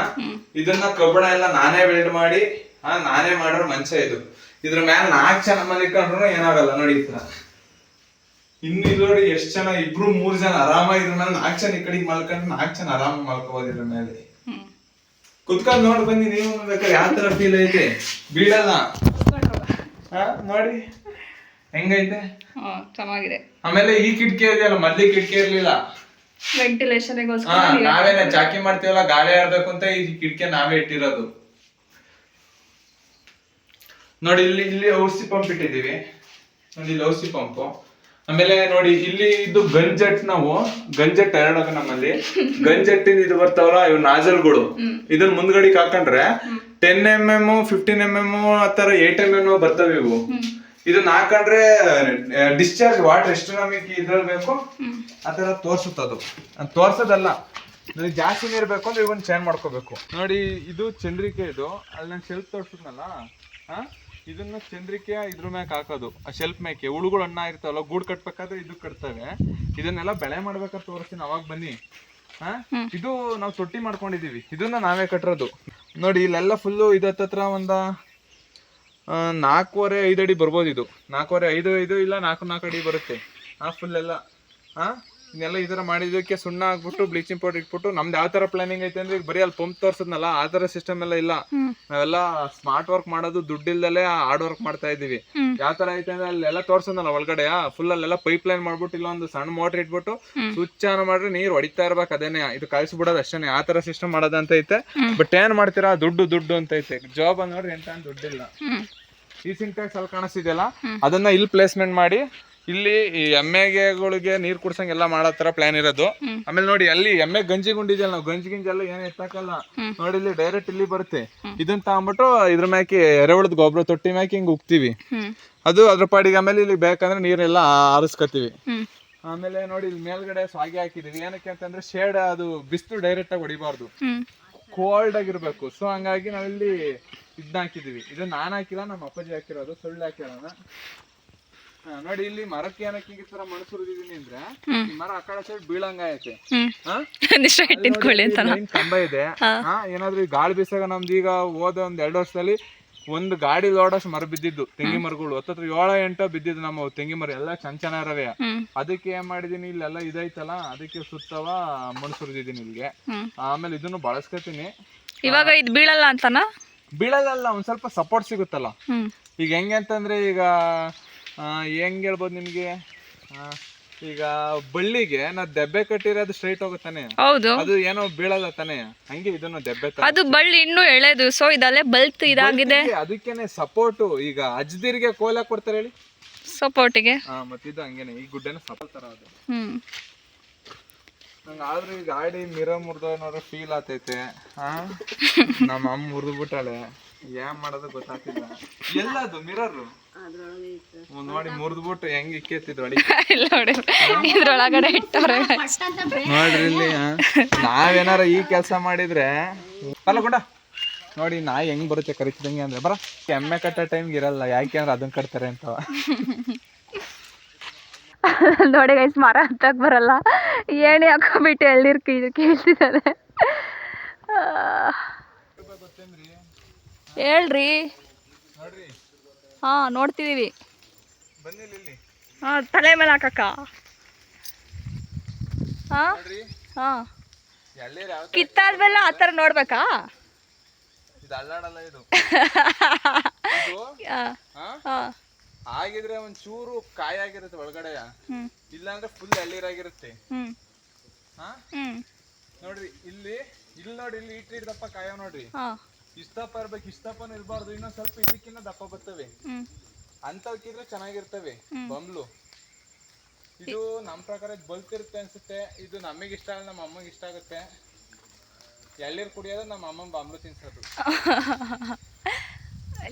ಇದನ್ನ ಕಬ್ಬಣ ಎಲ್ಲ ನಾನೇ ಬೆಲ್ಟ್ ಮಾಡಿ ಆ ನಾನೇ ಮಾಡಿರೋ ಮಂಚ ಇದು. ಇದ್ರ ಮ್ಯಾಲ ನಾಲ್ಕು ಜನ ಮಲಿಕೊಂಡ್ರು ಏನಾಗಲ್ಲ ನೋಡಿ ಈ ತರ. ಇನ್ನು ಇಲ್ಲಿ ನೋಡಿ ಎಷ್ಟು ಜನ ಇಬ್ರು ಮೂರ್ ಜನ ಆರಾಮಾಗಿ ಇದ್ರ ಮೇಲೆ ನಾಲ್ಕು ಜನ ಈ ಕಡೆಗೆ ಮಲ್ಕೊಂಡ್ರೆ ನಾಲ್ಕು ಜನ ಆರಾಮ ಮಲ್ಕೋಬೋದು ಇದ್ರ ಮೇಲೆ. ಕುತ್ಕೊಂಡ್ ನೋಡಿ ಬನ್ನಿ ನೀವು ಬೇಕಾದ್ರೆ ಯಾವ ತರ ಫೀಲ್ ಐತೆ? ಬೀಳಲ್ಲ. ನೋಡಿ. ಹೆಂಗೈತೆ? ಚೆನ್ನಾಗಿದೆ. ಆಮೇಲೆ ಈ ಕಿಟಕಿ ಇದೆಯಲ್ಲ ಮದ್ಲಿ ಕಿಟಕಿ ಇರ್ಲಿಲ್ಲ. ವೆಂಟಿಲೇಷನ್ ನಾವೇನ ಚಾಕಿ ಮಾಡ್ತೀವಲ್ಲ ಗಾಳಿ ಆಡ್ಬೇಕು ಅಂತ ಈ ಕಿಟಕಿ ನಾವೇ ಇಟ್ಟಿರೋದು. ನೋಡಿ ಇಲ್ಲಿ ಇಲ್ಲಿ ಔಷಧಿ ಪಂಪ್ ಇಟ್ಟಿದ್ದೀವಿ. ನೋಡಿ ಇಲ್ಲಿ ಔಷಧಿ ಪಂಪ್ ಆಮೇಲೆ ನೋಡಿ ಇಲ್ಲಿ ಇದು ಗಂಜಟ್ ನಾವು ಗಂಜಟ್ ಎರಡಾಗ ನಮ್ಮಲ್ಲಿ. ಗಂಜಟ್ ಇದು ಬರ್ತಾವಲ್ಲ ಇವ್ ನಾಜಲ್ಗಳು. ಇದನ್ನ ಮುಂದ್ಗಡೆ ಹಾಕೊಂಡ್ರೆ ten M M fifteen M M ಆತರ ಏಟ್ ಎಂ ಎಂ ಬರ್ತವೆ ಇವು. ಇದನ್ನ ಹಾಕೊಂಡ್ರೆ ಡಿಸ್ಚಾರ್ಜ್ ವಾಟರ್ ಎಷ್ಟು ನಮಗೆ ಇದ್ರಲ್ಲಿ ಬೇಕು? ಆ ತರ ತೋರ್ಸುತ್ತದು ಅದ್. ತೋರ್ಸೋದಲ್ಲ. ನನಗೆ ಜಾಸ್ತಿ ನೀರು ಬೇಕು ಅಂದ್ರೆ ಇವನ್ ಚೇಂಜ್ ಮಾಡ್ಕೋಬೇಕು. ನೋಡಿ ಇದು ಚಂದ್ರಿಕೆ ಇದು. ಅಲ್ಲಿ ನಾನು ಶೆಲ್ಫ್ ತೋರ್ಸಿದ್ನಲ್ಲ? ಹಾ ಇದನ್ನ ಚಂದ್ರಿಕೆ ಇದ್ರ ಮ್ಯಾಕ್ ಹಾಕೋದು. ಆ ಶೆಲ್ಫ್ ಮ್ಯಾಕೆ. ಹುಳುಗಳು ಅಣ್ಣ ಇರ್ತಾವಲ್ಲ ಗೂಡು ಕಟ್ಬೇಕಾದ್ರೆ ಇದು ಕಟ್ತವೆ. ಇದನ್ನೆಲ್ಲ ಬೆಳೆ ಮಾಡ್ಬೇಕಂತ ತೋರಿಸ್ತೀನಿ ಅವಾಗ ಬನ್ನಿ. ಹಾ? ಇದು ನಾವು ತೊಟ್ಟಿ ಮಾಡ್ಕೊಂಡಿದೀವಿ. ಇದನ್ನ ನಾವೇ ಕಟ್ಟಿರೋದು ನೋಡಿ ಇಲ್ಲೆಲ್ಲ ಫುಲ್ಲು ಇದತ್ತತ್ರ ಒಂದ ನಾಲ್ಕೂವರೆ ಐದು ಅಡಿ ಬರ್ಬೋದು ಇದು. ನಾಲ್ಕೂವರೆ ಐದು ಐದು ಇಲ್ಲ ನಾಲ್ಕು ನಾಲ್ಕು ಅಡಿ ಬರುತ್ತೆ. ಆ ಫುಲ್ ಎಲ್ಲ. ಹಾ ಇನ್ನೆಲ್ಲ ಈ ತರ ಮಾಡಿದ್ದಕ್ಕೆ ಸುಣ್ಣ ಹಾಕ್ಬಿಟ್ಟು ಬ್ಲೀಚಿಂಗ್ ಪೌಡರ್ ಇಟ್ಬಿಟ್ಟು ನಮ್ದು ಯಾವ ತರ ಪ್ಲಾನಿಂಗ್ ಐತೆ ಅಂದ್ರೆ ಈಗ ಬರೀ ಅಲ್ಲಿ ಪಂಪ್ ತೋರ್ಸದ್ನಲ್ಲ ಆ ತರ ಸಿಸ್ಟಮ್ ಎಲ್ಲ ಇಲ್ಲ. ನಾವೆಲ್ಲ ಸ್ಮಾರ್ಟ್ ವರ್ಕ್ ಮಾಡೋದು ದುಡ್ಡಿಲ್ದಲೆ ಹಾರ್ಡ್ ವರ್ಕ್ ಮಾಡ್ತಾ ಇದೀವಿ ಯಾವ ತರ ಐತೆ ಅಂದ್ರೆ ಅಲ್ಲೆಲ್ಲ ತೋರ್ಸದ್ನಲ್ಲ ಒಳಗಡೆ ಫುಲ್ ಅಲ್ಲೆಲ್ಲ ಪೈಪ್ ಲೈನ್ ಮಾಡ್ಬಿಟ್ಟು ಇಲ್ಲ ಒಂದು ಸಣ್ಣ ಮೋಟರ್ ಇಟ್ಬಿಟ್ಟು ಸ್ವಿಚ್ ಆನ್ ಮಾಡ್ರೆ ನೀರು ಹೊಡಿತಾ ಇರ್ಬೇಕು ಅದೇನೆ ಇದು ಕಳಿಸ್ಬಿಡೋದು ಅಷ್ಟೇನೆ. ಆ ತರ ಸಿಸ್ಟಮ್ ಮಾಡೋದಂತ ಐತೆ. ಬಟ್ ಏನ್ ಮಾಡ್ತೀರಾ? ದುಡ್ಡು ದುಡ್ಡು ಅಂತ ಐತೆ. ಜಾಬ್ ನೋಡ್ರಿ ಎಂತ ದುಡ್ಡಿಲ್ಲ. ಈ ಸಿಂಟ್ಯಾಕ್ಸ್ ಅಲ್ಲಿ ಕಾಣಿಸ್ತಿದೆಯಲ್ಲ? ಅದನ್ನ ಇಲ್ಲಿ ಪ್ಲೇಸ್ಮೆಂಟ್ ಮಾಡಿ ಇಲ್ಲಿ ಈ ಎಮ್ಮೆಗೆಗಳಿಗೆ ನೀರ್ ಕುಡ್ಸಂಗ್ ಎಲ್ಲ ಮಾಡೋ ತರ ಪ್ಲಾನ್ ಇರೋದು. ಆಮೇಲೆ ನೋಡಿ ಅಲ್ಲಿ ಎಮ್ಮೆ ಗಂಜಿ ಗುಂಡಿದೆಯಲ್ಲ ನಾವು ಗಂಜಿ ಗಿಂಜಿ ಎಲ್ಲ ಏನ್ ಎತ್ತಾಕಲ್ಲ ನೋಡಿ ಇಲ್ಲಿ ಡೈರೆಕ್ಟ್ ಇಲ್ಲಿ ಬರುತ್ತೆ. ಇದನ್ನ ತಗೊಂಬಿಟ್ಟು ಇದ್ರ ಮ್ಯಾಕೆ ಎರೆಹುಳದ ಗೊಬ್ಬರ ತೊಟ್ಟಿ ಮ್ಯಾಕಿ ಹಿಂಗ್ ಉಕ್ತಿವಿ. ಅದು ಅದ್ರ ಪಾಡಿಗೆ ಆಮೇಲೆ ಇಲ್ಲಿ ಬೇಕಂದ್ರೆ ನೀರೆಲ್ಲ ಆರಿಸ್ಕೊತೀವಿ ಆಮೇಲೆ ನೋಡಿ ಇಲ್ಲಿ ಮೇಲ್ಗಡೆ ಸಾಗಿ ಹಾಕಿದೀವಿ. ಏನಕ್ಕೆ ಅಂತಂದ್ರೆ ಶೇಡ್ ಅದು ಬಿಸಿಲು ಡೈರೆಕ್ಟ್ ಆಗಿ ಹೊಡಿಬಾರ್ದು. ಕೋಲ್ಡ್ ಆಗಿರ್ಬೇಕು ಸೊ ಹಂಗಾಗಿ ನಾವಿಲ್ಲಿ ಇದನ್ನ ಹಾಕಿದೀವಿ. ಇದನ್ನ ನಾನ್ ಹಾಕಿಲ್ಲ ನಮ್ಮ ಅಪ್ಪಾಜಿ ಹಾಕಿರೋದು. ಸುಳ್ಳು ಹಾಕಿರೋಣ ನೋಡಿ ಇಲ್ಲಿ ಮರಕ್ಕೆ ಏನಕ್ಕೆ ಈ ತರ ಮಣ್ಣು ಸುರಿದಿದ್ದೀನಿ ಅಂದ್ರೆ ಈ ಮರ ಆ ಕಡೆ ಸೈಡ್ ಬೀಳಂಗ ಐತೆ ಕಂಬ ಇದೆ. ಹಾ. ಏನಾದ್ರೂ ಈ ಗಾಳಿ ಬೀಸಾಗ ನಮ್ದು ಈಗ ಹೋದ ಒಂದ್ ಎರಡು ವರ್ಷದಲ್ಲಿ ಒಂದು ಗಾಡಿ ಲೋಡಷ್ಟು ಮರ ಬಿದ್ದಿದ್ದು ತೆಂಗಿ ಮರಗಳು. ಹತ್ತತ್ರ ಏಳ ಎಂಟು ಬಿದ್ದಿದ್ದು ನಮ್ಮ ತೆಂಗಿ ಮರ ಎಲ್ಲ ಚೆನ್ನ ಚೆನ್ನಾಗಿರವೆ ಅದಕ್ಕೆ ಏನ್ ಮಾಡಿದೀನಿ ಇಲ್ಲೆಲ್ಲ ಇದೈತಲ್ಲ ಅದಕ್ಕೆ ಸುತ್ತವ ಮಣ್ಣು ಸುರಿದಿದ್ದೀನಿ ಇಲ್ಲಿಗೆ. ಆಮೇಲೆ ಇದನ್ನು ಬಳಸ್ಕೊತೀನಿ. ಇವಾಗ ಇದು ಬೀಳಲ್ಲ ಅಂತನಾ? ಬೀಳಲ್ಲ ಒಂದ್ ಸ್ವಲ್ಪ ಸಪೋರ್ಟ್ ಸಿಗುತ್ತಲ್ಲ. ಈಗ ಹೆಂಗೆ ಅಂತಂದ್ರೆ ಈಗ ಹೆಂಗ್ ಹೇಳ್ಬೋದು ನಿಮ್ಗೆ? ಈಗ ಬಳ್ಳಿಗೆ ನಾ ದೆಬ್ಬೆ ಕಟ್ಟಿರೋದು ಸ್ಟ್ರೈಟ್ ಹೋಗುತ್ತಾನೆ ಹೌದು. ಅದು ಏನೋ ಬೀಳಲ್ಲ ತಾನೆ? ಹಂಗೆ ಇದನ್ನು ದೆಬ್ಬೆ ತರ ಅದು ಬಳ್ಳಿ ಇನ್ನೂ ಎಳೆದು ಸೊ ಇದಲ್ಲೇ ಬಲ್ತ್ ಇದಾಗಿದೆ. ಬಳ್ಳಿಗೆ ಅದಕ್ಕೇನೆ ಸಪೋರ್ಟು ಈಗ ಅಜ್ದಿರಿಗೆ ಕೋಲ ಕೊಡ್ತಾರೆ ಹೇಳಿ? ಸಪೋರ್ಟಿಗೆ ಹಾ ಮತ್ತಿದು ಹಂಗೇನೆ. ಈ ಗುಡ್ಡೆನ ಸಪೋರ್ಟ್ ತರ ಅದು. ಹ್ಮ್. ನಂಗೆ ಆದ್ರೂ ಈಗ ಗಾಡಿ ಮಿರ ಮುರ್ದ ನೋಡ್ರೆ ಫೀಲ್ ಆತೈತೆ ಹಾ ನಮ್ಮ ಅಮ್ಮ ಮುರಿದು ಬಿಟ್ಟಾಳೆ ಏನ್ ಮಾಡೋದು ಗೊತ್ತಾಗ್ತಿಲ್ಲ. ಎಲ್ಲದು ಮಿರರ್ ನೋಡಿ ಮುರಿದು ಬಿಟ್ಟು ಹೆಂಗ್ ಇಕ್ಕೇತಿದ್ರು ಇಲ್ಲ ನೋಡಿ ಇದ್ರೊಳಗಡೆ ಇಟ್ಟವ್ರೆ. ನೋಡ್ರಿ ಇಲ್ಲಿ. ನಾವೇನಾರ ಈ ಕೆಲಸ ಮಾಡಿದ್ರೆ ಬಲ್ಲ ಗುಂಡ ನೋಡಿ ನಾ ಹೆಂಗ್ ಬರುತ್ತೆ ಕರಿತಿದಂಗೆ ಅಂದ್ರೆ ಬರ. ಎಮ್ಮೆ ಕಟ್ಟೋ ಟೈಮ್ಗೆ ಇರಲ್ಲ ಯಾಕೆ ಅಂದ್ರೆ ಅದನ್ನ ಕಟ್ತಾರೆ ಅಂತ. ನೋಡಿ ಗೈಸ್ ಮರ ಅಂತ ಬರಲ್ಲ. ಏಣಿ ಹಾಕೋಬಿಟ್ಟು ಎಳ್ನೀರು ಇದು ಕೇಳ್ತಿದ್ದಾರೆ ಹೇಳ್ರಿ. ಹಾ ನೋಡ್ತಿದೀವಿ. ಹಾ ತಲೆ ಮೇಲೆ ಹಾಕಕ್ಕ. ಹಾ? ಕಿತ್ತಾದ್ಮೇಲೆ ಆ ಥರ ನೋಡ್ಬೇಕಾ? ಆಗಿದ್ರೆ ಒಂದ್ ಚೂರು ಕಾಯಾಗಿರುತ್ತೆ ಒಳಗಡೆ. ಹ್ಮ್. ಇಲ್ಲಾಂದ್ರೆ ಫುಲ್ ಎಳ್ಳೀರಾಗಿರುತ್ತೆ ನೋಡ್ರಿ ಇಲ್ಲಿ ಇಲ್ಲಿ ನೋಡಿ ಇಲ್ಲಿ ಇಟ್ಟಿಡ್ದಪ್ಪ ದಪ್ಪ ಕಾಯ ನೋಡ್ರಿ. ಹಾ ಇಷ್ಟಪ್ಪ ಇರ್ಬೇಕು ಇಷ್ಟಪ್ಪನ ಇರಬಾರ್ದು. ಇನ್ನೊಂದ್ ಸ್ವಲ್ಪ ಇದಕ್ಕಿನ್ನ ದಪ್ಪ ಬರ್ತವೆ. ಹ್ಮ್. ಅಂತವಕ್ಕಿದ್ರೆ ಚೆನ್ನಾಗಿರ್ತವೆ ಬಂಬ್ಲು ಇದು ನಮ್ ಪ್ರಕಾರ ಬಲ್ತಿರುತ್ತೆ ಅನ್ಸುತ್ತೆ. ಇದು ನಮಗೆ ಇಷ್ಟ ಆಗಲ್ಲ ನಮ್ಮ ಅಮ್ಮಗೆ ಇಷ್ಟ ಆಗುತ್ತೆ. ಎಳ್ಳೀರು ಕುಡಿಯೋದು ನಮ್ಮ ಅಮ್ಮ ಬಂಬ್ಲು ತಿನ್ಸೋದು.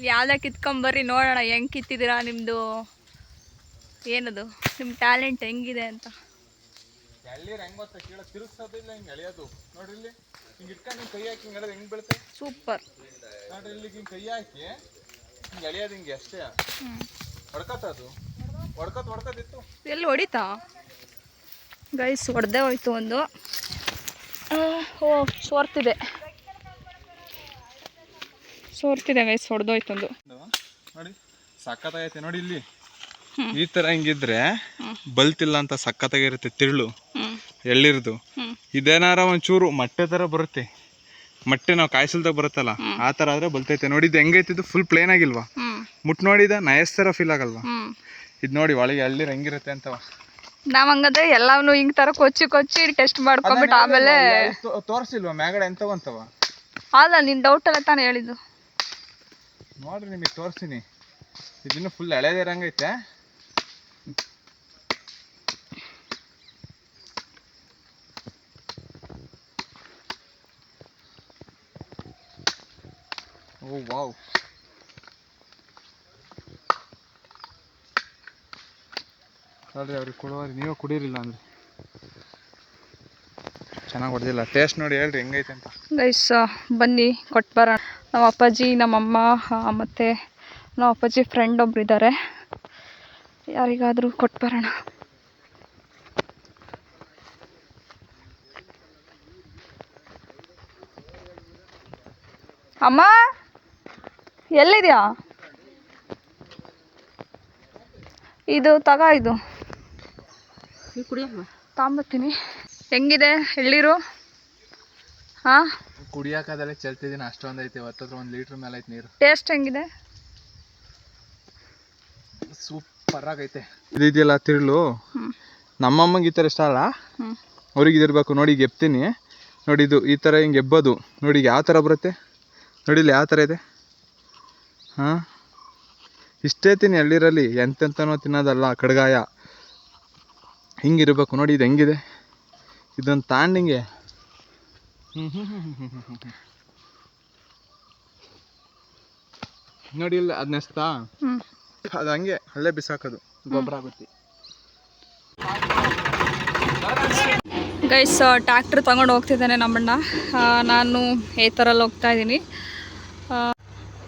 ಯಾವ್ದ ಕಿತ್ಕೊಂಬರ್ರಿ ನೋಡೋಣ. ಹೆಂಗ್ ಕಿತ್ತಿದ್ದೀರಾ ನಿಮ್ದು? ಏನದು? ನಿಮ್ಮ ಟ್ಯಾಲೆಂಟ್ ಹೆಂಗಿದೆ ಅಂತ. ಎಳ್ಳೀರು ಹೆಂಗ್ ಗೊತ್ತಾ? ಕೀಳ ತಿರುಗ್ಸೋದು ಇಲ್ಲ ಹಿಂಗ್ ಎಳೆಯೋದು. ನೋಡ್ರಿ ಇಲ್ಲಿ. ಹಿಂಗೆ ಇಟ್ಕೊಂಡು ಹಿಂಗೆ ಕೈ ಹಾಕಿ ಹಿಂಗೆ ಎಳೆದು ಹೆಂಗ್ ಬೀಳುತ್ತೆ? ಸೂಪರ್. ನೋಡ್ರಿ ಇಲ್ಲಿ ಹಿಂಗೆ ಕೈ ಹಾಕಿ ಹಿಂಗೆ ಎಳೆಯೋದು ಹಿಂಗೆ ಅಷ್ಟೇ. ಹೊಡ್ಕತ್ತ ಅದು? ಹೊಡ್ಕತ್ ಹೊಡ್ಕತ್ತಿತ್ತು ಎಲ್ಲಿ ಹೊಡಿತಾ? ಗೈಸ್ ಹೊಡೆದೇ ಹೋಯ್ತು ಒಂದು. ಓ ಸೋರ್ತಿದೆ. ಸೋರ್ತಿದೆ ಗೈಸ್ ಹೊಡೆದೋಯ್ತು ಒಂದು. ನೋಡಿ ಸಖತ್ತಾಗೈತೆ ನೋಡಿ ಇಲ್ಲಿ. ಈ ತರ ಹಿಂಗಿದ್ರೆ ಬಲ್ತಿಲ್ಲ ಅಂತ ಸಖತ್ತಾಗಿರುತ್ತೆ ತಿರುಳು. ಎಳ್ಳಿರದು. ಇದೇನಾರ ಒಂಚೂರು ಮೊಟ್ಟೆ ತರ ಬರುತ್ತೆ. ಮೊಟ್ಟೆ ನಾವು ಕಾಯಿಸಲ್ದಾಗ ಬರುತ್ತಲ್ಲ ಆ ಥರ ಆದ್ರೆ ಬಲ್ತೈತೆ. ನೋಡಿ ಇದು ಹೆಂಗೈತೆ ಇದು? ಫುಲ್ ಪ್ಲೇನ್ ಆಗಿಲ್ವಾ? ಮುಟ್ ನೋಡಿದ ನಯಸ್ ತರ ಫೀಲ್ ಆಗಲ್ವಾ? ಇದು ನೋಡಿ ಒಳಗೆ ಎಳ್ಳಿರ್ ಹೆಂಗಿರುತ್ತೆ ಅಂತವ ನಾವ್ ಹಂಗಂದ್ರೆ ಎಲ್ಲಾನು ಹಿಂಗ್ ತರ ಕೊಚ್ಚಿ ಕೊಚ್ಚಿ ಟೆಸ್ಟ್ ಮಾಡ್ಕೊಂಡ್ಬಿಟ್ಟು ಆಮೇಲೆ ತೋರಿಸಿಲ್ವಾ? ಮ್ಯಾಗಡೆ ಎಂತ ಅಂತವ ಅಲ್ಲ ನಿನ್ ಡೌಟ್ ಅಲ್ಲ ತಾನೇ ಹೇಳಿದ್ದು. ನೋಡ್ರಿ ನಿಮಗೆ ತೋರಿಸ್ತೀನಿ ಇದನ್ನು ಫುಲ್ ಎಳೆದಿರಂಗೈತೆ ಓ wow. ನೋಡ್ರಿ ಅವ್ರಿಗೆ ಕೊಡುವರಿ ನೀವು ಕುಡಿರಿಲ್ಲ ಅಂದ್ರೆ. ಚೆನ್ನಾಗಿ ಹೊಡೆದಿಲ್ಲ. ಟೇಸ್ಟ್ ನೋಡಿ ಹೇಳ್ರಿ ಹೆಂಗೈತೆ ಅಂತ. ಗೈಸ್ ಬನ್ನಿ ಕೊಟ್ಟು ಬರೋಣ. ನಮ್ಮ ಅಪ್ಪಾಜಿ ನಮ್ಮಮ್ಮ ಮತ್ತು ಮತ್ತೆ ನಮ್ಮ ಅಪ್ಪಾಜಿ ಫ್ರೆಂಡ್ ಒಬ್ರು ಇದ್ದಾರೆ ಯಾರಿಗಾದರೂ ಕೊಟ್ಟು ಬರೋಣ. ಅಮ್ಮ! ಎಲ್ಲಿದ್ಯಾ? ಇದು ತಗ ಇದು. ತಾಂಬತ್ತೀನಿ. ಹೆಂಗಿದೆ? ಎಳ್ಳೀರು ಹಾ? ಕುಡಿಯೋಕಾದಲ್ಲೇ ಚೆಲ್ತಿದ್ದೀನಿ ಅಷ್ಟೊಂದು ಐತೆ ಹತ್ತತ್ರ ಒಂದು ಲೀಟ್ರ್ ಮೇಲೆ ಐತೆ ನೀರು. ಟೇಸ್ಟ್ ಹೆಂಗಿದೆ? ಸೂಪರ್ ಆಗೈತೆ. ಇದೆಯಲ್ಲ ತಿರುಳು? ನಮ್ಮಮ್ಮಂಗೆ ಈ ಥರ ಇಷ್ಟ ಅಲ್ಲ? ಅವ್ರಿಗೆ ಇದಿರ್ಬೇಕು ನೋಡಿ ಈಗ ಎಪ್ತೀನಿ. ನೋಡಿ ಇದು ಈ ಥರ ಹಿಂಗೆ ಎಬ್ಬೋದು. ನೋಡಿ ಈಗ ಯಾವ ಥರ ಬರುತ್ತೆ? ನೋಡಿ ಇಲ್ಲಿ ಯಾವ ಥರ ಇದೆ? ಹಾಂ? ಇಷ್ಟೇ ತಿನ್ನಿ ಹಳ್ಳಿರಲ್ಲಿ ಎಂತೆಂತನೋ ತಿನ್ನೋದಲ್ಲ ಕಡ್ಗಾಯ. ಹಿಂಗಿರ್ಬೇಕು ನೋಡಿ ಇದು ಹೆಂಗಿದೆ. ಇದೊಂದು ತಾಂಡಿಂಗೆ. ನೋಡಿ ಇಲ್ಲ ಅದು ನೆಸ್ತಾ ಅದು ಹಂಗೆ ಅಲ್ಲೇ ಬಿಸಾಕೋದು. ಗೊಬ್ಬರ ಆಗುತ್ತೆ. ಗೈಸ್ ಟ್ಯಾಕ್ಟ್ರ್ ತಗೊಂಡು ಹೋಗ್ತಿದ್ದಾನೆ ನಮ್ಮಣ್ಣ. ನಾನು ಏತರಲ್ಲಿ ಹೋಗ್ತಾ ಇದ್ದೀನಿ.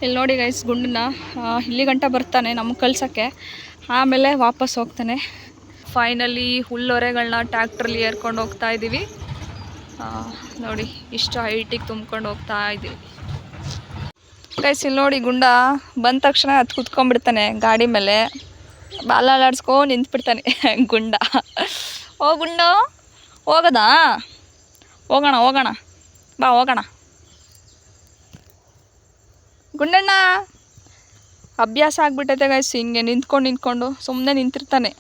ಇಲ್ಲಿ ನೋಡಿ ಗೈಸ್ ಗುಂಡನ್ನ ಇಲ್ಲಿ ಗಂಟ ಬರ್ತಾನೆ ನಮಗೆ ಕಳ್ಸೋಕ್ಕೆ. ಆಮೇಲೆ ವಾಪಸ್ ಹೋಗ್ತಾನೆ. ಫೈನಲಿ ಹುಲ್ಲೊರೆಗಳನ್ನ ಟ್ಯಾಕ್ಟ್ರಲ್ಲಿ ಏರ್ಕೊಂಡು ಹೋಗ್ತಾ ಇದ್ದೀವಿ ನೋಡಿ, ಇಷ್ಟು ಹೈಟಿಗೆ ತುಂಬ್ಕೊಂಡು ಹೋಗ್ತಾ ಇದ್ದೀವಿ ಗೈಸ್ ಇಲ್ಲಿ ನೋಡಿ ಗುಂಡ ಬಂದ ತಕ್ಷಣ ಅದು ಕುತ್ಕೊಂಡ್ಬಿಡ್ತಾನೆ ಗಾಡಿ ಮೇಲೆ. ಬಾಲ ಅಲಾಡ್ಸ್ಕೊ ನಿಂತ್ಬಿಡ್ತಾನೆ ಗುಂಡ. ಓ ಗುಂಡ, ಹೋಗದಾ? ಹೋಗೋಣ ಹೋಗೋಣ. ಬಾ, ಹೋಗೋಣ. ಗುಂಡಣ್ಣ, ಅಭ್ಯಾಸ ಆಗ್ಬಿಟ್ಟೈತೆ ಗಾಯ್ಸ್ ಹಿಂಗೆ ನಿಂತ್ಕೊಂಡು ನಿಂತ್ಕೊಂಡು ಸುಮ್ಮನೆ ನಿಂತಿರ್ತಾನೆ.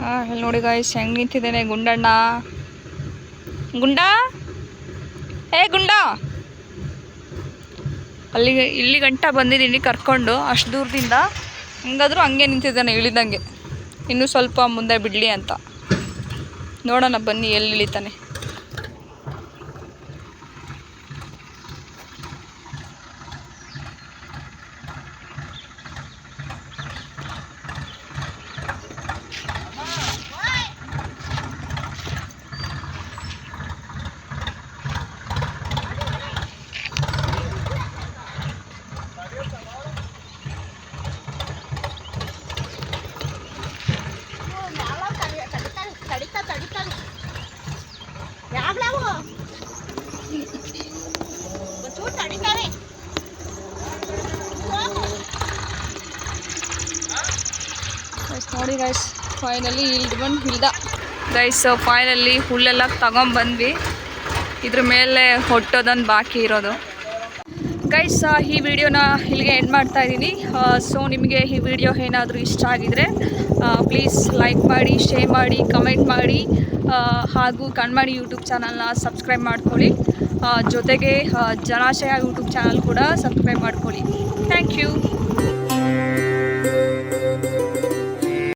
ಹಾಂ ನೋಡಿ ಗಾಯ್ಸ್ ಹೆಂಗೆ ನಿಂತಿದ್ದೇನೆ ಗುಂಡಣ್ಣ. ಗುಂಡ? ಏ ಗುಂಡ! ಅಲ್ಲಿಗೆ, ಇಲ್ಲಿ ಗಂಟ ಬಂದಿದ್ದೀನಿ ಕರ್ಕೊಂಡು, ಅಷ್ಟು ದೂರದಿಂದ. ಹಂಗಾದ್ರೂ ಹಂಗೆ ನಿಂತಿದ್ದಾನೆ, ಇಳಿದಂಗೆ. ಇನ್ನೂ ಸ್ವಲ್ಪ ಮುಂದೆ ಬಿಡಲಿ ಅಂತ. ನೋಡೋಣ ಬನ್ನಿ ಎಲ್ಲಿ ಇಳಿತಾನೆ ಗೈಸ್ ನೋಡಿ ಗೈಸ್ ಫೈನಲಿ ಇಲ್ದು ಬಂದು ಹಿಲ್ದ. Guys finally ಹುಲ್ಲೆಲ್ಲ ತಗೊಂಬಂದ್ವಿ. ಇದ್ರ ಮೇಲೆ ಹೊಟ್ಟೋದೊಂದು ಬಾಕಿ ಇರೋದು. ಗೈಸ್ ಈ ವಿಡಿಯೋನ ಇಲ್ಲಿಗೆ ಎಂಡ್ ಮಾಡ್ತಾ ಇದ್ದೀನಿ. ಸೊ ನಿಮಗೆ ಈ ವಿಡಿಯೋ ಏನಾದರೂ ಇಷ್ಟ ಆಗಿದರೆ ಪ್ಲೀಸ್ ಲೈಕ್ ಮಾಡಿ ಶೇರ್ ಮಾಡಿ ಕಮೆಂಟ್ ಮಾಡಿ ಆ, ಹಾಗೂ ಕಣ್ಮಾಡಿ ಯೂಟ್ಯೂಬ್ ಚಾನಲ್ನ ಸಬ್ಸ್ಕ್ರೈಬ್ ಮಾಡ್ಕೊಳ್ಳಿ. ಜೊತೆಗೆ ಜನಾಶಯ ಯೂಟ್ಯೂಬ್ ಚಾನಲ್ ಕೂಡ ಸಬ್ಸ್ಕ್ರೈಬ್ ಮಾಡ್ಕೊಳ್ಳಿ. Thank you